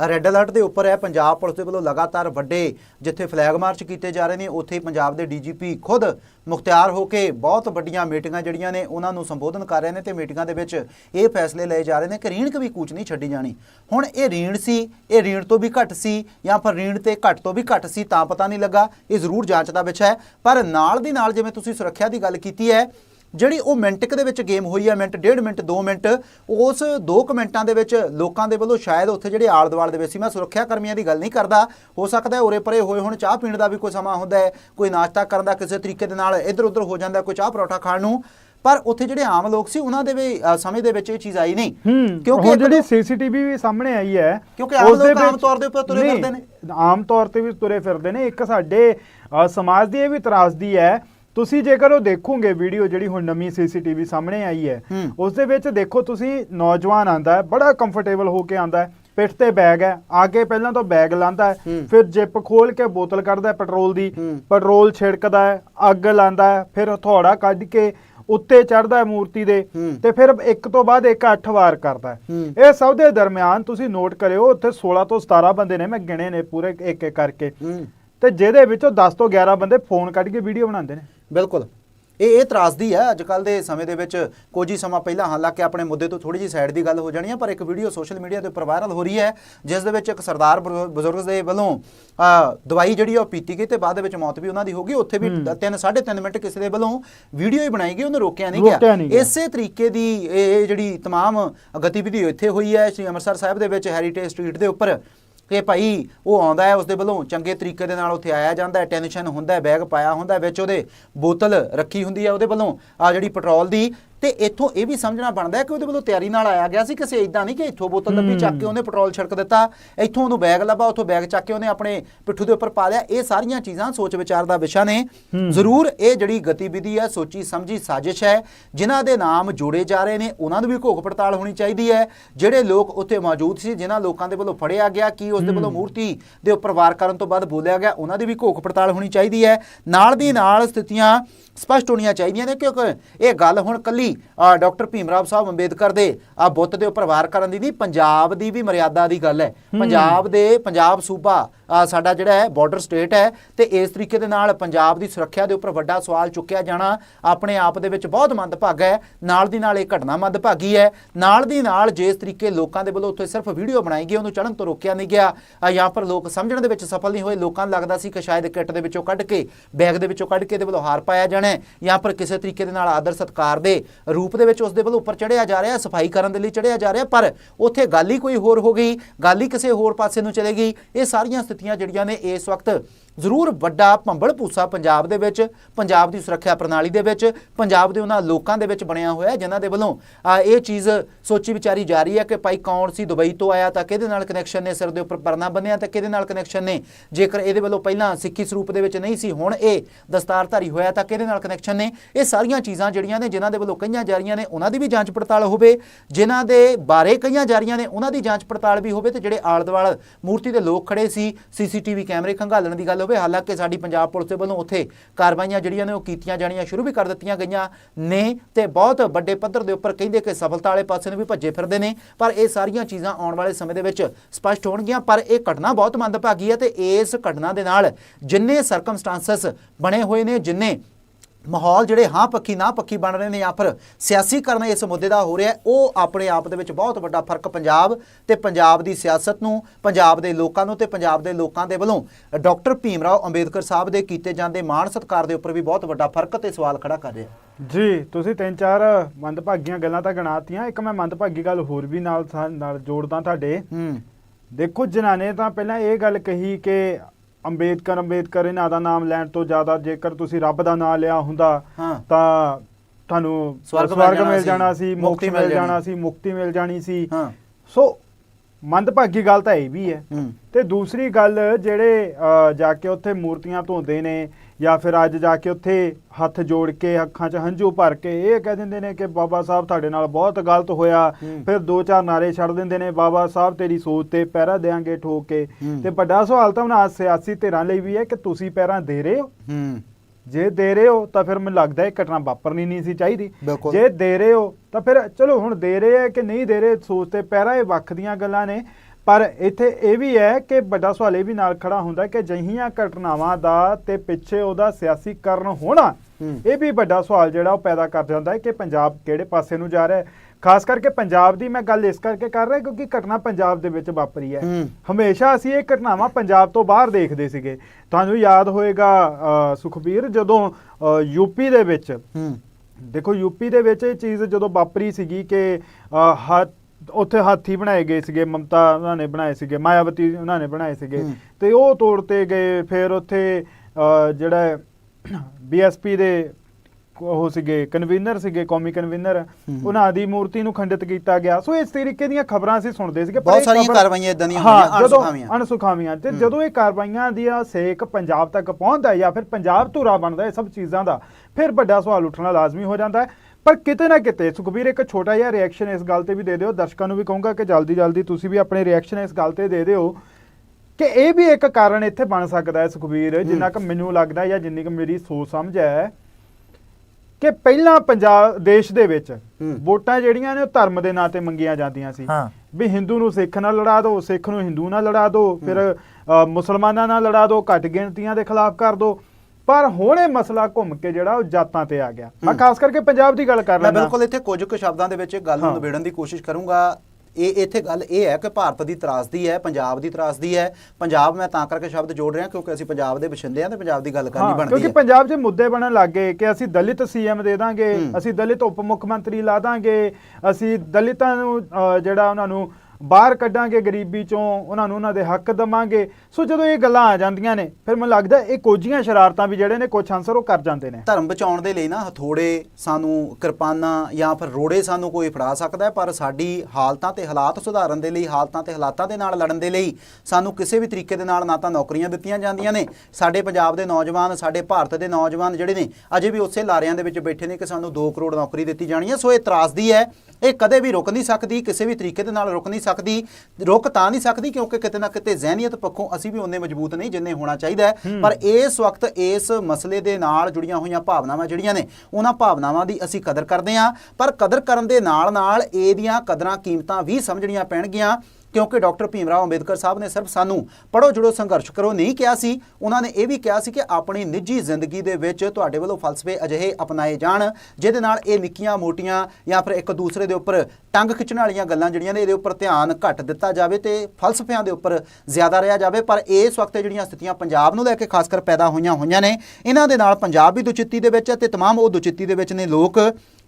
ਰੈੱਡ ਅਲਰਟ ਦੇ ਉੱਪਰ ਹੈ। ਪੰਜਾਬ ਪੁਲਿਸ ਦੇ ਵੱਲੋਂ ਲਗਾਤਾਰ ਵੱਡੇ ਜਿੱਥੇ ਫਲੈਗ ਮਾਰਚ ਕੀਤੇ ਜਾ ਰਹੇ ਨੇ, ਉੱਥੇ ਪੰਜਾਬ ਦੇ ਡੀਜੀਪੀ ਖੁਦ ਮੁਖਤਿਆਰ ਹੋ ਕੇ ਬਹੁਤ ਵੱਡੀਆਂ ਮੀਟਿੰਗਾਂ ਜਿਹੜੀਆਂ ਨੇ, ਉਹਨਾਂ ਨੂੰ ਸੰਬੋਧਨ ਕਰ ਰਹੇ ਨੇ ਤੇ ਮੀਟਿੰਗਾਂ ਦੇ ਵਿੱਚ ਇਹ ਫੈਸਲੇ ਲਏ ਜਾ ਰਹੇ ਨੇ ਕਿ ਰੀਣ ਵੀ ਕੂਚ ਨਹੀਂ ਛੱਡੀ ਜਾਣੀ। ਹੁਣ ਇਹ ਰੀਣ ਸੀ, ਇਹ ਰੀਣ ਤੋਂ ਵੀ ਘੱਟ ਸੀ ਜਾਂ ਫਿਰ ਰੀਣ ਤੇ ਘੱਟ ਤੋਂ ਵੀ ਘੱਟ ਸੀ ਤਾਂ ਪਤਾ ਨਹੀਂ ਲੱਗਾ, ਇਹ ਜ਼ਰੂਰ ਜਾਂਚ ਦਾ ਵਿਸ਼ਾ ਹੈ। ਪਰ ਨਾਲ ਦੀ ਨਾਲ ਜਿਵੇਂ ਤੁਸੀਂ ਸੁਰੱਖਿਆ ਦੀ ਗੱਲ ਕੀਤੀ ਹੈ ਜਿਹੜੀ ਉਹ ਮਿੰਟਕ ਦੇ ਵਿੱਚ ਗੇਮ ਹੋਈ ਹੈ ਮਿੰਟ ਡੇਢ ਮਿੰਟ 2 ਮਿੰਟ ਉਸ 2 ਮਿੰਟਾਂ ਦੇ ਵਿੱਚ ਲੋਕਾਂ ਦੇ ਵੱਲੋਂ ਸ਼ਾਇਦ ਉੱਥੇ ਜਿਹੜੇ ਆਲ ਦੁਆਲ ਦੇ ਵਿੱਚ ਸੀ ਮੈਂ ਸੁਰੱਖਿਆ ਕਰਮੀਆਂ ਦੀ ਗੱਲ ਨਹੀਂ ਕਰਦਾ ਹੋ ਸਕਦਾ ਉਰੇ ਪਰੇ ਹੋਏ ਹੁਣ ਚਾਹ ਪੀਣ ਦਾ ਵੀ ਕੋਈ ਸਮਾਂ ਹੁੰਦਾ ਹੈ ਕੋਈ ਨਾਸ਼ਤਾ ਕਰਨ ਦਾ ਕਿਸੇ ਤਰੀਕੇ ਦੇ ਨਾਲ ਇੱਧਰ ਉੱਧਰ ਹੋ ਜਾਂਦਾ ਕੋਈ ਚਾਹ ਪਰੌਠਾ ਖਾਣ ਨੂੰ ਪਰ ਉੱਥੇ ਜਿਹੜੇ ਆਮ ਲੋਕ ਸੀ ਉਹਨਾਂ ਦੇ ਵੀ ਸਮੇਂ ਦੇ ਵਿੱਚ ਇਹ ਚੀਜ਼ ਆਈ ਨਹੀਂ ਕਿਉਂਕਿ ਜਿਹੜੀ ਸੀਸੀਟੀਵੀ ਵੀ ਸਾਹਮਣੇ ਆਈ ਹੈ ਕਿਉਂਕਿ ਆਮ ਲੋਕ ਆਮ ਤੌਰ ਦੇ ਉੱਪਰ ਤੁਰੇ ਫਿਰਦੇ ਨੇ। ਆਮ ਤੌਰ ਤੇ ਵੀ ਤੁਰੇ ਫਿਰਦੇ ਨੇ ਇੱਕ ਸਾਡੇ ਸਮਾਜ ਦੀ ਇਹ ਵੀ ਤਰਾਸਦੀ ਹੈ ਤੁਸੀਂ ਜੇਕਰ ਉਹ ਦੇਖੋਗੇ ਵੀਡੀਓ ਜਿਹੜੀ ਹੁਣ ਨਵੀਂ ਸੀਸੀਟੀਵੀ ਸਾਹਮਣੇ ਆਈ ਹੈ। ਉਸ ਦੇ ਵਿੱਚ ਦੇਖੋ ਤੁਸੀਂ ਨੌਜਵਾਨ ਆਂਦਾ ਹੈ ਬੜਾ ਕੰਫਰਟੇਬਲ ਹੋ ਕੇ ਆਂਦਾ ਹੈ ਪਿੱਠ ਤੇ ਬੈਗ ਹੈ ਆ ਕੇ ਪਹਿਲਾਂ ਤਾਂ ਬੈਗ ਲਾਂਦਾ ਹੈ। ਫਿਰ ਜਿੱਪ ਖੋਲ ਕੇ ਬੋਤਲ ਕੱਢਦਾ ਹੈ ਪੈਟਰੋਲ ਦੀ। ਪੈਟਰੋਲ ਛਿੜਕਦਾ ਹੈ ਅੱਗ ਲਾਂਦਾ ਹੈ ਫਿਰ ਹਥੌੜਾ ਕੱਢ ਕੇ ਉੱਤੇ ਚੜਦਾ ਹੈ ਮੂਰਤੀ ਦੇ। ਤੇ ਫਿਰ ਇੱਕ ਤੋਂ ਬਾਅਦ ਇੱਕ ਅੱਠ ਵਾਰ ਕਰਦਾ। ਇਹ ਸਭ ਦੇ ਦਰਮਿਆਨ ਤੁਸੀਂ ਨੋਟ ਕਰਿਓ ਉੱਥੇ 16 ਤੋਂ 17 ਬੰਦੇ ਨੇ ਮੈਂ ਗਿਣੇ ਨੇ ਪੂਰੇ ਇੱਕ ਇੱਕ ਕਰਕੇ ਤੇ ਜਿਹਦੇ ਵਿੱਚੋਂ 10 ਤੋਂ 11 ਬੰਦੇ ਫੋਨ ਕੱਢ ਕੇ ਵੀਡੀਓ ਬਣਾਉਂਦੇ ਨੇ ਬਿਲਕੁਲ ਇਹ ਇਹ ਤਰਾਸਦੀ ਹੈ ਅੱਜ ਕੱਲ ਦੇ ਸਮੇਂ ਦੇ ਵਿੱਚ ਕੁਝ ਹੀ ਸਮਾਂ ਪਹਿਲਾਂ ਹਾਲਾਂਕਿ ਆਪਣੇ ਮੁੱਦੇ ਤੋਂ ਥੋੜੀ ਜਿਹੀ ਸਾਈਡ ਦੀ ਗੱਲ ਹੋ ਜਾਣੀ ਹੈ ਪਰ ਇੱਕ ਵੀਡੀਓ ਸੋਸ਼ਲ ਮੀਡੀਆ ਦੇ ਉੱਪਰ ਵਾਇਰਲ ਹੋ ਰਹੀ ਹੈ ਜਿਸ ਦੇ ਵਿੱਚ ਇੱਕ ਸਰਦਾਰ ਬਜ਼ੁ- ਬਜ਼ੁਰਗ ਦੇ ਵੱਲੋਂ ਅ, ਦਵਾਈ ਜਿਹੜੀ ਆ ਉਹ ਪੀਤੀ ਗਈ ਤੇ ਬਾਅਦ ਦੇ ਵਿੱਚ ਮੌਤ ਵੀ ਉਹਨਾਂ ਦੀ ਹੋ ਗਈ ਉੱਥੇ ਵੀ 3 3.5 ਮਿੰਟ ਕਿਸੇ ਦੇ ਵੱਲੋਂ ਵੀਡੀਓ ਹੀ ਬਣਾਈ ਗਈ ਉਹਨੂੰ ਰੋਕਿਆ ਨਹੀਂ ਰੋਕਿਆ ਗਿਆ ਨਹੀਂ ਗਿਆ। ਇਸੇ ਤਰੀਕੇ ਦੀ ਇਹ ਇਹ ਜਿਹੜੀ तमाम ਗਤੀਵਿਧੀ ਇੱਥੇ ਹੋਈ ਹੈ ਸ੍ਰੀ ਅੰਮ੍ਰਿਤਸਰ ਸਾਹਿਬ ਦੇ ਵਿੱਚ ਹੈਰੀਟੇਜ ਸਟਰੀਟ ਦੇ ਉੱਪਰ ਕਿ ਭਾਈ ਉਹ ਆਉਂਦਾ ਹੈ ਉਸਦੇ ਵੱਲੋਂ, ਚੰਗੇ ਤਰੀਕੇ ਦੇ ਨਾਲ ਉੱਥੇ ਆਇਆ ਜਾਂਦਾ ਹੈ, ਟੈਨਸ਼ਨ ਹੁੰਦਾ ਹੈ, ਬੈਗ ਪਾਇਆ ਹੁੰਦਾ ਵਿੱਚ ਉਹਦੇ ਬੋਤਲ ਰੱਖੀ ਹੁੰਦੀ ਹੈ ਉਹਦੇ ਵੱਲੋਂ। ਆ ਜਿਹੜੀ ਪੈਟਰੋਲ ਦੀ ਤੇ ਇੱਥੋਂ ਇਹ ਵੀ ਸਮਝਣਾ ਬਣਦਾ ਕਿ ਉਹਦੇ ਵੱਲੋਂ ਤਿਆਰੀ ਨਾਲ ਆਇਆ ਗਿਆ ਸੀ ਕਿਸੇ ਇਦਾਂ ਨਹੀਂ ਕਿ ਇੱਥੋਂ ਬੋਤਲ ਲੱਭੀ ਚੱਕ ਕੇ ਉਹਨੇ ਪੈਟਰੋਲ ਛਿੜਕ ਦਿੱਤਾ ਇੱਥੋਂ ਉਹਨੂੰ ਬੈਗ ਲੱਭਾ ਉੱਥੋਂ ਬੈਗ ਚੱਕ ਕੇ ਉਹਨੇ ਆਪਣੇ ਪਿੱਠੂ ਦੇ ਉੱਪਰ ਪਾ ਲਿਆ। ਇਹ ਸਾਰੀਆਂ ਚੀਜ਼ਾਂ ਸੋਚ ਵਿਚਾਰ ਦਾ ਵਿਸ਼ਾ ਨੇ। ਜ਼ਰੂਰ ਇਹ ਜਿਹੜੀ ਗਤੀਵਿਧੀ ਹੈ ਸੋਚੀ ਸਮਝੀ ਸਾਜ਼ਿਸ਼ ਹੈ ਜਿਨ੍ਹਾਂ ਦੇ ਨਾਮ ਜੋੜੇ ਜਾ ਰਹੇ ਨੇ ਉਹਨਾਂ ਦੀ ਵੀ ਘੋਖ ਪੜਤਾਲ ਹੋਣੀ ਚਾਹੀਦੀ ਹੈ। ਜਿਹੜੇ ਲੋਕ ਉੱਥੇ ਮੌਜੂਦ ਸੀ ਜਿਨ੍ਹਾਂ ਲੋਕਾਂ ਦੇ ਵੱਲੋਂ ਫੜਿਆ ਗਿਆ ਕੀ ਉਸ ਦੇ ਵੱਲੋਂ ਮੂਰਤੀ ਦੇ ਉੱਪਰ ਵਾਰ ਕਰਨ ਤੋਂ ਬਾਅਦ ਬੋਲਿਆ ਗਿਆ ਉਹਨਾਂ ਦੀ ਵੀ ਘੋਖ ਪੜਤਾਲ ਹੋਣੀ ਚਾਹੀਦੀ ਹੈ। ਨਾਲ ਦੀ ਨਾਲ ਸਥਿਤੀਆਂ ਸਪਸ਼ਟ ਹੋਣੀਆਂ ਚਾਹੀਦੀਆਂ ਨੇ ਕਿਉਂਕਿ ਇਹ ਗੱਲ ਹੁਣ ਕੱਲੀ ਅ, ਡਾਕਟਰ ਭੀਮਰਾਵ ਸਾਹਿਬ ਅੰਬੇਦਕਰ ਦੇ ਆ ਬੁੱਤ ਦੇ ਉੱਪਰ ਵਾਰ ਕਰਨ ਦੀ ਨਹੀਂ ਪੰਜਾਬ ਦੀ ਵੀ ਮਰਿਆਦਾ ਦੀ ਗੱਲ ਹੈ। ਪੰਜਾਬ ਦੇ ਪੰਜਾਬ ਸੂਬਾ ਸਾਡਾ ਜਿਹੜਾ ਹੈ ਬਾਰਡਰ ਸਟੇਟ ਹੈ ਤੇ ਇਸ ਤਰੀਕੇ ਦੇ ਨਾਲ ਪੰਜਾਬ ਦੀ ਸੁਰੱਖਿਆ ਦੇ ਉੱਪਰ ਵੱਡਾ ਸਵਾਲ ਚੁੱਕਿਆ ਜਾਣਾ ਆਪਣੇ ਆਪ ਦੇ ਵਿੱਚ ਬਹੁਤ ਮੰਦਭਾਗਾ ਹੈ। ਨਾਲ ਦੀ ਨਾਲ ਇਹ ਘਟਨਾ ਮੰਦਭਾਗੀ ਹੈ। ਨਾਲ ਦੀ ਨਾਲ ਜੇ ਇਸ ਤਰੀਕੇ ਲੋਕਾਂ ਦੇ ਵੱਲੋਂ ਉੱਥੇ ਸਿਰਫ ਵੀਡੀਓ ਬਣਾਈ ਗਈ ਉਹਨੂੰ ਚੜਨ ਤੋਂ ਰੋਕਿਆ ਨਹੀਂ ਗਿਆ ਜਾਂ ਪਰ ਲੋਕ ਸਮਝਣ ਦੇ ਵਿੱਚ ਸਫਲ ਨਹੀਂ ਹੋਏ ਲੋਕਾਂ ਨੂੰ ਲੱਗਦਾ ਸੀ ਕਿ ਸ਼ਾਇਦ ਕਿੱਟ ਦੇ ਵਿੱਚੋਂ ਕੱਢ ਕੇ ਬੈਗ ਦੇ ਵਿੱਚੋਂ ਕੱਢ ਕੇ ਇਹਦੇ ਵੱਲੋਂ ਹਾਰ ਪਾਇਆ ਜਾਣਾ ਹੈ ਜਾਂ ਪਰ ਕਿਸੇ ਤਰੀਕੇ ਦੇ ਨਾਲ ਆਦਰ ਸਤਕਾਰ ਦੇ ਰੂਪ ਦੇ ਵਿੱਚ ਉਸ ਦੇ ਵੱਲੋਂ ਉੱਪਰ ਚੜਿਆ ਜਾ ਰਿਹਾ, ਸਫ਼ਾਈ ਕਰਨ ਦੇ ਲਈ ਚੜਿਆ ਜਾ ਰਿਹਾ, ਪਰ ਉੱਥੇ ਗੱਲ ਹੀ ਕੋਈ ਹੋਰ ਹੋ ਗਈ, ਗੱਲ ਹੀ ਕਿਸੇ ਹੋਰ ਪਾਸੇ ਨੂੰ ਚਲੇ ਗਈ। ਇਹ ਸਾਰੀਆਂ ਸਥਿਤੀਆਂ ਜਿਹੜੀਆਂ ਨੇ ਇਸ ਵਕਤ ਜ਼ਰੂਰ ਵੱਡਾ ਭੰਬਲ ਭੂਸਾ ਪੰਜਾਬ ਦੇ ਵਿੱਚ, ਪੰਜਾਬ ਦੀ ਸੁਰੱਖਿਆ ਪ੍ਰਣਾਲੀ ਦੇ ਵਿੱਚ, ਪੰਜਾਬ ਦੇ ਉਹਨਾਂ ਲੋਕਾਂ ਦੇ ਵਿੱਚ ਬਣਿਆ ਹੋਇਆ ਹੈ, ਜਿਨ੍ਹਾਂ ਦੇ ਵੱਲੋਂ ਇਹ ਚੀਜ਼ ਸੋਚੀ ਵਿਚਾਰੀ ਜਾ ਰਹੀ ਹੈ ਕਿ ਭਾਈ ਕੌਣ ਸੀ ਦੁਬਈ ਤੋਂ ਆਇਆ ਤਾਂ ਕਿਹਦੇ ਨਾਲ ਕਨੈਕਸ਼ਨ ਨੇ, ਸਿਰ ਦੇ ਉੱਪਰ ਪਰਨਾ ਬੰਨਿਆ ਤਾਂ ਕਿਹਦੇ ਨਾਲ ਕਨੈਕਸ਼ਨ ਨੇ? ਜੇਕਰ ਇਹਦੇ ਵੱਲੋਂ ਪਹਿਲਾਂ ਸਿੱਖੀ ਸਰੂਪ ਦੇ ਵਿੱਚ ਨਹੀਂ ਸੀ, ਹੁਣ ਇਹ ਦਸਤਾਰਧਾਰੀ ਹੋਇਆ ਤਾਂ ਕਿਹਦੇ ਨਾਲ ਕਨੈਕਸ਼ਨ ਨੇ? ਇਹ ਸਾਰੀਆਂ ਚੀਜ਼ਾਂ ਜਿਹੜੀਆਂ ਨੇ, ਜਿਨ੍ਹਾਂ ਦੇ ਵੱਲੋਂ ਕਈਆਂ ਜਾ ਰਹੀਆਂ ਨੇ ਉਹਨਾਂ ਦੀ ਵੀ ਜਾਂਚ ਪੜਤਾਲ ਹੋਵੇ, ਜਿਨ੍ਹਾਂ ਦੇ ਬਾਰੇ ਕਈਆਂ ਜਾ ਰਹੀਆਂ ਨੇ ਉਹਨਾਂ ਦੀ ਜਾਂਚ ਪੜਤਾਲ ਵੀ ਹੋਵੇ ਤੇ ਜਿਹੜੇ ਆਲੇ ਦੁਆਲੇ ਮੂਰਤੀ ਦੇ ਲੋਕ ਖੜੇ ਸੀ, ਸੀਸੀਟੀਵੀ ਕੈਮਰੇ ਖੰਗਾਲਣ ਦੀ ਗੱਲ ਹੋਵੇ, ਹਾਲਾਂਕਿ ਸਾਡੀ ਪੰਜਾਬ ਪੁਲਿਸ ਦੇ ਵੱਲੋਂ ਉੱਥੇ ਕਾਰਵਾਈਆਂ ਜਿਹੜੀਆਂ ਨੇ ਉਹ ਕੀਤੀਆਂ ਜਾਣੀਆਂ ਸ਼ੁਰੂ ਵੀ ਕਰ ਦਿੱਤੀਆਂ ਗਈਆਂ ਨੇ ਤੇ ਬਹੁਤ ਵੱਡੇ ਪੱਧਰ ਦੇ ਉੱਪਰ ਕਹਿੰਦੇ ਕਿ ਸਫਲਤਾ ਵਾਲੇ ਪਾਸੇ ਨੂੰ ਵੀ ਭੱਜੇ ਫਿਰਦੇ ਨੇ, ਪਰ ਇਹ ਸਾਰੀਆਂ ਚੀਜ਼ਾਂ ਆਉਣ ਵਾਲੇ ਸਮੇਂ ਦੇ ਵਿੱਚ ਸਪਸ਼ਟ ਹੋਣਗੀਆਂ, ਪਰ ਇਹ ਘਟਨਾ ਬਹੁਤ ਮੰਦਭਾਗੀ ਹੈ ਤੇ ਇਸ ਘਟਨਾ ਦੇ ਨਾਲ ਜਿੰਨੇ ਸਰਕਮਸਟੈਂਸਸ ਬਣੇ ਹੋਏ ਨੇ, ਜਿੰਨੇ ਮਾਹੌਲ ਜਿਹੜੇ ਹਾਂ ਪੱਖੀ ਨਾ ਪੱਖੀ ਬਣ ਰਹੇ ਨੇ ਜਾਂ ਫਿਰ ਸਿਆਸੀਕਰਨ ਇਸ ਮੁੱਦੇ ਦਾ ਹੋ ਰਿਹਾ ਉਹ ਆਪਣੇ ਆਪ ਦੇ ਵਿੱਚ ਬਹੁਤ ਵੱਡਾ ਫ਼ਰਕ ਪੰਜਾਬ ਤੇ ਪੰਜਾਬ ਦੀ ਸਿਆਸਤ ਨੂੰ ਪੰਜਾਬ ਦੇ ਲੋਕਾਂ ਨੂੰ ਤੇ ਪੰਜਾਬ ਦੇ ਲੋਕਾਂ ਦੇ ਵੱਲੋਂ। ਡਾਕਟਰ ਭੀਮਰਾਓ ਅੰਬੇਦਕਰ ਸਾਹਿਬ ਦੇ ਕੀਤੇ ਜਾਂਦੇ ਮਾਣ ਸਤਕਾਰ ਦੇ ਉੱਪਰ ਵੀ ਬਹੁਤ ਵੱਡਾ ਫ਼ਰਕ ਤੇ ਸਵਾਲ ਖੜਾ ਕਰ ਰਿਹਾ ਜੀ ਤੁਸੀਂ ਤਿੰਨ ਚਾਰ ਮੰਦਭਾਗੀਆਂ ਗੱਲਾਂ ਤਾਂ ਗਣਾਤੀਆਂ ਇੱਕ ਮੈਂ ਮੰਦਭਾਗੀ ਗੱਲ ਹੋਰ ਵੀ ਨਾਲ ਨਾਲ ਜੋੜਦਾ ਤੁਹਾਡੇ। ਹੂੰ। ਦੇਖੋ ਜਿਨ੍ਹਾਂ ਨੇ ਤਾਂ ਪਹਿਲਾਂ ਇਹ ਗੱਲ ਕਹੀ ਕਿ ਅੰਬੇਦਕਰ ਅੰਬੇਦਕਰ ਇਹਨਾਂ ਦਾ ਨਾਮ ਲੈਣ ਤੋਂ ਜ਼ਿਆਦਾ ਜੇਕਰ ਤੁਸੀਂ ਰੱਬ ਦਾ ਨਾਮ ਲਿਆ ਹੁੰਦਾ ਤਾਂ ਤੁਹਾਨੂੰ ਸਵਰਗ ਮਿਲ ਜਾਣਾ ਸੀ, ਮੁਕਤੀ ਮਿਲ ਜਾਣਾ। ਸੀ। ਮੁਕਤੀ ਮਿਲ ਜਾਣੀ ਸੀ। ਸੋ ਮੰਦਭਾਗੀ ਗੱਲ ਤਾਂ ਇਹ ਵੀ ਹੈ। ਤੇ ਦੂਸਰੀ ਗੱਲ ਜਿਹੜੇ ਜਾ ਕੇ ਉੱਥੇ ਮੂਰਤੀਆਂ ਧੋਂਦੇ ਨੇ ਜਾਂ ਫਿਰ ਅੱਜ ਜਾ ਕੇ ਉੱਥੇ ਹੱਥ ਜੋੜ ਕੇ ਅੱਖਾਂ 'ਚ ਹੰਝੂ ਭਰ ਕੇ ਇਹ ਕਹਿ ਦਿੰਦੇ ਨੇ ਕਿ ਬਾਬਾ ਸਾਹਿਬ ਤੁਹਾਡੇ ਨਾਲ ਬਹੁਤ ਗਲਤ ਹੋਇਆ ਹੂੰ। ਫਿਰ ਦੋ ਚਾਰ ਨਾਰੇ ਛੱਡ ਦਿੰਦੇ ਨੇ ਬਾਬਾ ਸਾਹਿਬ ਤੇਰੀ ਸੋਚ ਤੇ ਪਹਿਰਾ ਦੇਾਂਗੇ ਠੋਕ ਕੇ ਹੂੰ। ਤੇ ਵੱਡਾ ਸਵਾਲ ਤਾਂ ਉਹਨਾਂ ਸਿਆਸੀ ਧਿਰਾਂ ਲਈ ਵੀ ਹੈ ਕਿ ਤੁਸੀਂ ਪਹਿਰਾ ਦੇ ਰਹੇ ਹੋ ਹੂੰ ਜੇ ਦੇ ਰਹੇ ਹੋ ਤਾਂ ਫਿਰ ਮੈਨੂੰ ਲੱਗਦਾ ਇਹ ਘਟਨਾ ਵਾਪਰਨੀ ਨਹੀਂ ਸੀ ਚਾਹੀਦੀ। ਜੇ ਦੇ ਰਹੇ ਹੋ ਤਾਂ ਫਿਰ ਚਲੋ ਹੁਣ ਦੇ ਰਹੇ ਆ ਕਿ ਨਹੀਂ ਦੇ ਰਹੇ ਸੋਚ ਤੇ ਪਹਿਰਾ ਇਹ ਵੱਖ ਦੀਆਂ ਗੱਲਾਂ ਨੇ ਪਰ ਇੱਥੇ ਇਹ ਵੀ ਹੈ ਕਿ ਵੱਡਾ ਸਵਾਲ ਇਹ ਵੀ ਨਾਲ ਖੜਾ ਹੁੰਦਾ ਕਿ ਜਹੀਆਂ ਘਟਨਾਵਾਂ ਦਾ ਤੇ ਪਿੱਛੇ ਉਹਦਾ ਸਿਆਸੀਕਰਨ ਹੋਣਾ। ਇਹ ਵੀ ਵੱਡਾ ਸਵਾਲ ਜਿਹੜਾ ਉਹ ਪੈਦਾ ਕਰ ਜਾਂਦਾ ਹੈ ਕਿ ਪੰਜਾਬ ਕਿਹੜੇ ਪਾਸੇ ਨੂੰ ਜਾ ਰਿਹਾ ਹੈ ਖਾਸ ਕਰਕੇ ਪੰਜਾਬ ਦੀ ਮੈਂ ਗੱਲ ਇਸ ਕਰਕੇ ਕਰ ਰਿਹਾ ਕਿਉਂਕਿ ਘਟਨਾ ਪੰਜਾਬ ਦੇ ਵਿੱਚ ਵਾਪਰੀ ਹੈ। ਹਮੇਸ਼ਾ ਅਸੀਂ ਇਹ ਘਟਨਾਵਾਂ ਪੰਜਾਬ ਤੋਂ ਬਾਹਰ ਦੇਖਦੇ ਸੀਗੇ ਤੁਹਾਨੂੰ ਯਾਦ ਹੋਏਗਾ ਸੁਖਬੀਰ ਜਦੋਂ ਯੂਪੀ ਦੇ ਵਿੱਚ ਦੇਖੋ ਯੂਪੀ ਦੇ ਵਿੱਚ ਇਹ ਚੀਜ਼ ਜਦੋਂ ਵਾਪਰੀ ਸੀਗੀ ਕਿ ਹੱਥ ਉੱਥੇ ਹਾਥੀ ਬਣਾਏ ਗਏ ਸੀਗੇ ਮਮਤਾ ਉਹਨਾਂ ਨੇ ਬਣਾਏ ਸੀਗੇ ਮਾਇਆਵਤੀ ਉਹਨਾਂ ਨੇ ਬਣਾਏ ਸੀਗੇ ਹੂੰ। ਤੇ ਉਹ ਤੋੜਤੇ ਗਏ ਫਿਰ ਉੱਥੇ ਅ, ਜਿਹੜਾ ਬੀਐਸਪੀ ਦੇ ਉਹ ਸੀਗੇ ਕਨਵੀਨਰ ਸੀਗੇ ਕੌਮੀ ਕਨਵੀਨਰ ਹੂੰ। ਉਹਨਾਂ ਦੀ ਮੂਰਤੀ ਨੂੰ ਖੰਡਿਤ ਕੀਤਾ ਗਿਆ ਸੋ ਇਸ ਤਰੀਕੇ ਦੀਆਂ ਖਬਰਾਂ ਅਸੀਂ ਸੁਣਦੇ ਸੀਗੇ ਬਹੁਤ ਇਹ ਸਾਰੀਆਂ ਖਬਰ- ਕਾਰਵਾਈਆਂ ਏਦਾਂ ਦੀਆਂ ਹਾਂ, ਹੋਈਆਂ, ਜਦੋਂ ਅਣਸੁਖਾਵੀਆਂ। ਅਣਸੁਖਾਵੀਆਂ ਤੇ ਜਦੋਂ ਇਹ ਕਾਰਵਾਈਆਂ ਦੀਆਂ ਸੇਕ ਪੰਜਾਬ ਤੱਕ ਪਹੁੰਚਦਾ ਹੈ ਜਾਂ ਫਿਰ ਪੰਜਾਬ ਧੂਰਾ ਬਣਦਾ ਹੈ ਇਹ ਸਭ ਚੀਜ਼ਾਂ ਦਾ ਫਿਰ ਵੱਡਾ ਸਵਾਲ ਉੱਠਣਾ ਲਾਜ਼ਮੀ ਹੋ ਜਾਂਦਾ ਹੈ ਪਰ ਕਿਤੇ ਨਾ ਕਿਤੇ ਸੁਖਬੀਰ ਇੱਕ ਛੋਟਾ ਜਿਹਾ ਰਿਐਕਸ਼ਨ ਇਸ ਗੱਲ ਤੇ ਵੀ ਦੇ ਦਿਓ। ਦਰਸ਼ਕਾਂ ਨੂੰ ਵੀ ਕਹੂੰਗਾ ਕਿ ਜਲਦੀ ਜਲਦੀ ਤੁਸੀਂ ਵੀ ਆਪਣੇ ਰਿਐਕਸ਼ਨ ਇਸ ਗੱਲ ਤੇ ਦੇ ਦਿਓ ਕਿ ਇਹ ਵੀ ਇੱਕ ਕਾਰਨ ਇੱਥੇ ਬਣ ਸਕਦਾ ਹੈ ਸੁਖਬੀਰ ਜਿੰਨਾ ਕਿ ਮੈਨੂੰ ਲੱਗਦਾ ਜਾਂ ਜਿੰਨੀ ਕਿ ਮੇਰੀ ਸੋਚ ਸਮਝ ਹੈ ਕਿ ਪਹਿਲਾਂ ਪੰਜਾਬ ਦੇਸ਼ ਦੇ ਵਿੱਚ। ਵੋਟਾਂ ਜਿਹੜੀਆਂ ਨੇ ਉਹ ਧਰਮ ਦੇ ਨਾਂ ਤੇ ਮੰਗੀਆਂ ਜਾਂਦੀਆਂ ਸੀ। ਵੀ ਹਿੰਦੂ ਨੂੰ ਸਿੱਖ ਨਾਲ ਲੜਾ ਦਿਓ ਸਿੱਖ ਨੂੰ ਹਿੰਦੂ ਨਾਲ ਲੜਾ ਦਿਓ ਫਿਰ ਮੁਸਲਮਾਨਾਂ ਨਾਲ ਲੜਾ ਦਿਓ ਘੱਟ ਗਿਣਤੀਆਂ ਦੇ ਖਿਲਾਫ ਕਰ ਦਿਓ ਪਰ ਹੁਣ ਇਹ ਮਸਲਾ ਘੁੰਮ ਕੇ ਜਿਹੜਾ ਉਹ ਜਾਤਾਂ ਤੇ ਆ ਗਿਆ ਮੈਂ। ਖਾਸ ਕਰਕੇ ਪੰਜਾਬ ਦੀ ਗੱਲ ਕਰ ਮੈਂ ਲੈਣਾ ਬਿਲਕੁਲ ਇੱਥੇ ਕੁਝ ਕੁ ਸ਼ਬਦਾਂ ਦੇ ਵਿੱਚ ਗੱਲ ਨੂੰ। ਨਿਬੇੜਨ ਦੀ ਕੋਸ਼ਿਸ਼ ਕਰੂੰਗਾ ਇਹ ਇੱਥੇ ਗੱਲ ਇਹ ਹੈ ਕਿ ਭਾਰਤ ਦੀ ਤਰਾਸਦੀ ਹੈ ਪੰਜਾਬ ਦੀ ਤਰਾਸਦੀ ਹੈ ਪੰਜਾਬ ਮੈਂ ਤਾਂ ਕਰਕੇ ਸ਼ਬਦ ਜੋੜ ਰਿਹਾ ਕਿਉਂਕਿ ਅਸੀਂ ਪੰਜਾਬ ਦੇ ਵਸਿੰਦੇ ਹਾਂ ਤੇ ਪੰਜਾਬ ਦੀ ਗੱਲ ਕਰਨੀ ਹਾਂ, ਬਣਦੀ ਕਿਉਂਕਿ ਹੈ ਪੰਜਾਬ 'ਚ ਮੁੱਦੇ ਬਣਨ ਲੱਗ ਗਏ ਕਿ ਅਸੀਂ ਦਲਿਤ ਸੀਐਮ ਦੇ ਦਾਂਗੇ। ਅਸੀਂ ਦਲਿਤ ਉਪ ਮੁੱਖ ਮੰਤਰੀ ਲਾ ਦਾਂਗੇ ਅਸੀਂ ਦਲਿਤਾਂ ਨੂੰ ਜਿਹੜਾ ਉਹਨਾਂ ਨੂੰ ਬਾਹਰ ਕੱਢਾਂਗੇ ਗਰੀਬੀ ਚੋਂ, ਉਹਨਾਂ ਨੂੰ ਉਹਨਾਂ ਦੇ ਹੱਕ ਦਵਾਂਗੇ। ਸੋ ਜਦੋਂ ਇਹ ਗੱਲਾਂ ਆ ਜਾਂਦੀਆਂ ਨੇ, ਫਿਰ ਮੈਨੂੰ ਲੱਗਦਾ ਇਹ ਕੋਝੀਆਂ ਸ਼ਰਾਰਤਾਂ ਵੀ ਜਿਹੜੇ ਨੇ ਕੁਝ ਆਨਸਰ ਉਹ ਕਰ ਜਾਂਦੇ ਨੇ। ਧਰਮ ਬਚਾਉਣ ਦੇ ਲਈ ਨਾ ਹਥੋੜੇ ਸਾਨੂੰ ਕਿਰਪਾਨਾਂ ਜਾਂ ਫਿਰ ਰੋੜੇ ਸਾਨੂੰ ਕੋਈ ਫੜਾ ਸਕਦਾ ਪਰ ਸਾਡੀ ਹਾਲਤਾਂ ਤੇ ਹਾਲਾਤ ਸੁਧਾਰਨ ਦੇ ਲਈ, ਹਾਲਤਾਂ ਤੇ ਹਾਲਾਤਾਂ ਦੇ ਨਾਲ ਲੜਨ ਦੇ ਲਈ ਸਾਨੂੰ ਕਿਸੇ ਵੀ ਤਰੀਕੇ ਦੇ ਨਾਲ ਨਾ ਤਾਂ ਨੌਕਰੀਆਂ ਦਿੱਤੀਆਂ ਜਾਂਦੀਆਂ ਨੇ। ਸਾਡੇ ਪੰਜਾਬ ਦੇ ਨੌਜਵਾਨ, ਸਾਡੇ ਭਾਰਤ ਦੇ ਨੌਜਵਾਨ ਜਿਹੜੇ ਨੇ, ਅਜੇ ਵੀ ਉਸੇ ਲਾਰਿਆਂ ਦੇ ਵਿੱਚ ਬੈਠੇ ਨੇ ਕਿ ਸਾਨੂੰ 2 ਕਰੋੜ ਨੌਕਰੀ ਦਿੱਤੀ ਜਾਣੀ ਹੈ। ਸੋ ਇਹ ਤਰਾਸਦੀ ਹੈ, ਇਹ ਕਦੇ ਵੀ ਰੁਕ ਨਹੀਂ ਸਕਦੀ, ਕਿਸੇ ਵੀ ਤਰੀਕੇ ਦੇ ਨਾਲ ਰੁਕ ਨਹੀਂ ਸਕਦੀ ਰੁਕ ਤਾਂ ਨਹੀਂ ਸਕਦੀ ਕਿਉਂਕਿ ਕਿਤੇ ਨਾ ਕਿਤੇ ਜ਼ਹਿਨੀਅਤ ਪੱਖੋਂ ਅਸੀਂ ਵੀ ਉਨੇ ਮਜ਼ਬੂਤ ਨਹੀਂ ਜਿੰਨੇ ਹੋਣਾ ਚਾਹੀਦਾ ਪਰ ਇਸ ਵਕਤ ਇਸ ਮਸਲੇ ਦੇ ਨਾਲ ਜੁੜੀਆਂ ਹੋਈਆਂ ਭਾਵਨਾਵਾਂ ਜਿਹੜੀਆਂ ਨੇ ਉਹਨਾਂ ਭਾਵਨਾਵਾਂ ਦੀ ਅਸੀਂ ਕਦਰ ਕਰਦੇ ਹਾਂ। ਪਰ ਕਦਰ ਕਰਨ ਦੇ ਨਾਲ ਨਾਲ ਇਹਦੀਆਂ ਕਦਰਾਂ ਕੀਮਤਾਂ ਵੀ ਸਮਝਣੀਆਂ ਪੈਣਗੀਆਂ। ਕਿਉਂਕਿ ਡਾਕਟਰ ਭੀਮਰਾਓ ਅੰਬੇਦਕਰ ਸਾਹਿਬ ਨੇ ਸਿਰਫ ਸਾਨੂੰ ਪੜੋ ਜੁੜੋ ਸੰਘਰਸ਼ ਕਰੋ ਨਹੀਂ ਕਿਹਾ ਸੀ ਉਹਨਾਂ ਨੇ ਇਹ ਵੀ ਕਿਹਾ ਸੀ ਕਿ ਆਪਣੀ ਨਿੱਜੀ ਜ਼ਿੰਦਗੀ ਦੇ ਵਿੱਚ ਤੁਹਾਡੇ ਵੱਲੋਂ ਫਲਸਫੇ ਅਜਿਹੇ ਅਪਣਾਏ ਜਾਣ ਜਿਹਦੇ ਨਾਲ ਇਹ ਨਿੱਕੀਆਂ ਮੋਟੀਆਂ ਜਾਂ ਫਿਰ ਇੱਕ ਦੂਸਰੇ ਦੇ ਉੱਪਰ ਟੰਗ ਖਿੱਚਣ ਵਾਲੀਆਂ ਗੱਲਾਂ ਜਿਹੜੀਆਂ ਨੇ ਇਹਦੇ ਉੱਪਰ ਧਿਆਨ ਘੱਟ ਦਿੱਤਾ ਜਾਵੇ ਤੇ ਫਲਸਫਿਆਂ ਦੇ ਉੱਪਰ ਜ਼ਿਆਦਾ ਰਿਹਾ ਜਾਵੇ ਪਰ ਇਸ ਵਕਤ ਜਿਹੜੀਆਂ ਸਥਿਤੀਆਂ ਪੰਜਾਬ ਨੂੰ ਲੈ ਕੇ ਖਾਸ ਕਰ ਪੈਦਾ ਹੋਈਆਂ ਹੋਈਆਂ ਨੇ ਇਹਨਾਂ ਦੇ ਨਾਲ ਪੰਜਾਬ ਵੀ ਦੁਚਿੱਤੀ ਦੇ ਵਿੱਚ ਹੈ ਤੇ तमाम ਉਹ ਦੁਚਿੱਤੀ ਦੇ ਵਿੱਚ ਨੇ ਲੋਕ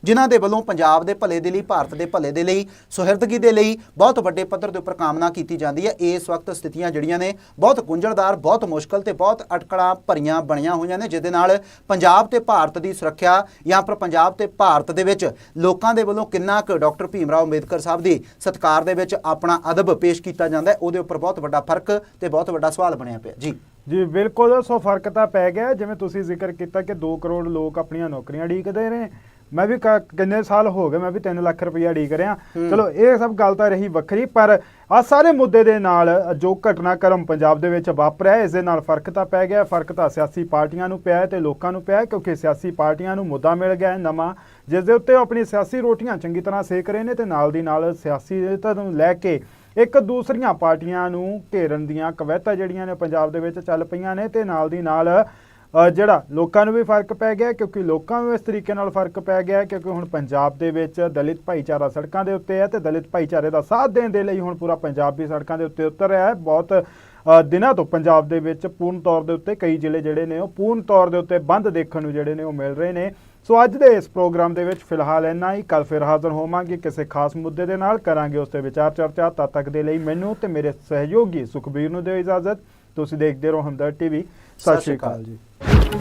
ਜਿਨ੍ਹਾਂ ਦੇ ਵੱਲੋਂ ਪੰਜਾਬ ਦੇ ਭਲੇ ਦੇ ਲਈ, ਭਾਰਤ ਦੇ ਭਲੇ ਦੇ ਲਈ, ਸੁਹਿਰਦਗੀ ਦੇ ਲਈ ਬਹੁਤ ਵੱਡੇ ਪੱਧਰ ਦੇ ਉੱਪਰ ਕਾਮਨਾ ਕੀਤੀ ਜਾਂਦੀ ਹੈ। ਇਸ ਵਕਤ ਸਥਿਤੀਆਂ ਜਿਹੜੀਆਂ ਨੇ ਬਹੁਤ ਗੁੰਝਲਦਾਰ, ਬਹੁਤ ਮੁਸ਼ਕਲ ਤੇ ਬਹੁਤ ਅਟਕੜਾਂ ਭਰੀਆਂ ਬਣੀਆਂ ਹੋਈਆਂ ਨੇ, ਜਿਹਦੇ ਨਾਲ ਪੰਜਾਬ ਤੇ ਭਾਰਤ ਦੀ ਸੁਰੱਖਿਆ ਜਾਂ ਪਰ ਪੰਜਾਬ ਤੇ ਭਾਰਤ ਦੇ ਵਿੱਚ ਲੋਕਾਂ ਦੇ ਵੱਲੋਂ ਕਿੰਨਾ ਕੁ ਡਾਕਟਰ ਭੀਮ ਰਾਓ ਅੰਬੇਦਕਰ ਸਾਹਿਬ ਦੀ ਸਤਿਕਾਰ ਦੇ ਵਿੱਚ ਆਪਣਾ ਅਦਬ ਪੇਸ਼ ਕੀਤਾ ਜਾਂਦਾ ਹੈ, ਉਹਦੇ ਉੱਪਰ ਬਹੁਤ ਵੱਡਾ ਫ਼ਰਕ ਤੇ ਬਹੁਤ ਵੱਡਾ ਸਵਾਲ ਬਣਿਆ ਪਿਆ। ਜੀ। ਜੀ, ਬਿਲਕੁਲ, ਸੋ ਫ਼ਰਕ ਤਾਂ ਪੈ ਗਿਆ, ਜਿਵੇਂ ਤੁਸੀਂ ਜ਼ਿਕਰ ਕੀਤਾ ਕਿ 2 ਕਰੋੜ ਲੋਕ ਆਪਣੀਆਂ ਨੌਕਰੀਆਂ ਢੀਕਦੇ ਨੇ ਮੈਂ ਵੀ ਕ- ਕਿੰਨੇ ਸਾਲ ਹੋ ਗਏ ਮੈਂ ਵੀ 3 ਲੱਖ ਰੁਪਈਆ ਢੀਕ ਰਿਹਾ। ਚਲੋ ਇਹ ਸਭ ਗੱਲ ਤਾਂ ਰਹੀ ਵੱਖਰੀ ਪਰ ਆ ਸਾਰੇ ਮੁੱਦੇ ਦੇ ਨਾਲ ਜੋ ਘਟਨਾਕ੍ਰਮ ਪੰਜਾਬ ਦੇ ਵਿੱਚ ਵਾਪਰਿਆ ਇਸ ਦੇ ਨਾਲ ਫ਼ਰਕ ਤਾਂ ਪੈ ਗਿਆ। ਫ਼ਰਕ ਤਾਂ ਸਿਆਸੀ ਪਾਰਟੀਆਂ ਨੂੰ ਪਿਆ ਹੈ ਤੇ ਲੋਕਾਂ ਨੂੰ ਪਿਆ ਹੈ ਕਿਉਂਕਿ ਸਿਆਸੀ ਪਾਰਟੀਆਂ ਨੂੰ ਮੁੱਦਾ ਮਿਲ ਗਿਆ ਹੈ ਨਵਾਂ ਜਿਸ ਦੇ ਉੱਤੇ ਉਹ ਆਪਣੀ ਸਿਆਸੀ ਰੋਟੀਆਂ ਚੰਗੀ ਤਰ੍ਹਾਂ ਸੇਕ ਰਹੇ ਨੇ ਤੇ ਨਾਲ ਦੀ ਨਾਲ ਸਿਆਸੀ ਨੂੰ ਲੈ ਕੇ ਇੱਕ ਦੂਸਰੀਆਂ ਪਾਰਟੀਆਂ ਨੂੰ ਘੇਰਨ ਦੀਆਂ ਕਵਿਤਾ ਜਿਹੜੀਆਂ ਨੇ ਪੰਜਾਬ ਦੇ ਵਿੱਚ ਚੱਲ ਪਈਆਂ ਨੇ ਤੇ ਨਾਲ ਦੀ ਨਾਲ ਜਿਹੜਾ ਲੋਕਾਂ ਨੂੰ ਵੀ ਫ਼ਰਕ ਪੈ ਗਿਆ, ਕਿਉਂਕਿ ਲੋਕਾਂ ਨੂੰ ਇਸ ਤਰੀਕੇ ਨਾਲ ਫ਼ਰਕ ਪੈ ਗਿਆ, ਕਿਉਂਕਿ ਹੁਣ ਪੰਜਾਬ ਦੇ ਵਿੱਚ ਦਲਿਤ ਭਾਈਚਾਰਾ ਸੜਕਾਂ ਦੇ ਉੱਤੇ ਹੈ ਤੇ ਦਲਿਤ ਭਾਈਚਾਰੇ ਦਾ ਸਾਥ ਦੇਣ ਦੇ ਲਈ ਹੁਣ ਪੂਰਾ ਪੰਜਾਬ ਵੀ ਸੜਕਾਂ ਦੇ ਉੱਤੇ ਉਤਰ ਰਿਹਾ ਹੈ। ਬਹੁਤ ਦਿਨਾਂ ਤੋਂ ਪੰਜਾਬ ਦੇ ਵਿੱਚ ਪੂਰਨ ਤੌਰ ਦੇ ਉੱਤੇ ਕਈ ਜ਼ਿਲ੍ਹੇ ਜਿਹੜੇ ਨੇ ਉਹ ਪੂਰਨ ਤੌਰ ਦੇ ਉੱਤੇ ਬੰਦ ਦੇਖਣ ਨੂੰ ਜਿਹੜੇ ਨੇ ਉਹ ਮਿਲ ਰਹੇ ਨੇ। ਸੋ ਅੱਜ ਦੇ ਇਸ ਪ੍ਰੋਗਰਾਮ ਦੇ ਵਿੱਚ ਫਿਲਹਾਲ ਇੰਨਾ ਹੀ। ਕੱਲ ਫਿਰ ਹਾਜ਼ਰ ਹੋਵਾਂਗੇ ਕਿਸੇ ਖਾਸ ਮੁੱਦੇ ਦੇ ਨਾਲ। ਕਰਾਂਗੇ ਉਸ ਤੇ ਵਿਚਾਰ ਚਰਚਾ। ਤਦ ਤੱਕ ਦੇ ਲਈ ਮੈਨੂੰ ਤੇ ਮੇਰੇ ਸਹਿਯੋਗੀ ਸੁਖਬੀਰ ਨੂੰ ਦਿਓ ਇਜਾਜ਼ਤ। ਤੁਸੀਂ ਦੇਖਦੇ ਰਹੋ ਹਮਦਰ ਟੀਵੀ। ਸਤਿ ਸ਼੍ਰੀ ਅਕਾਲ ਜੀ। you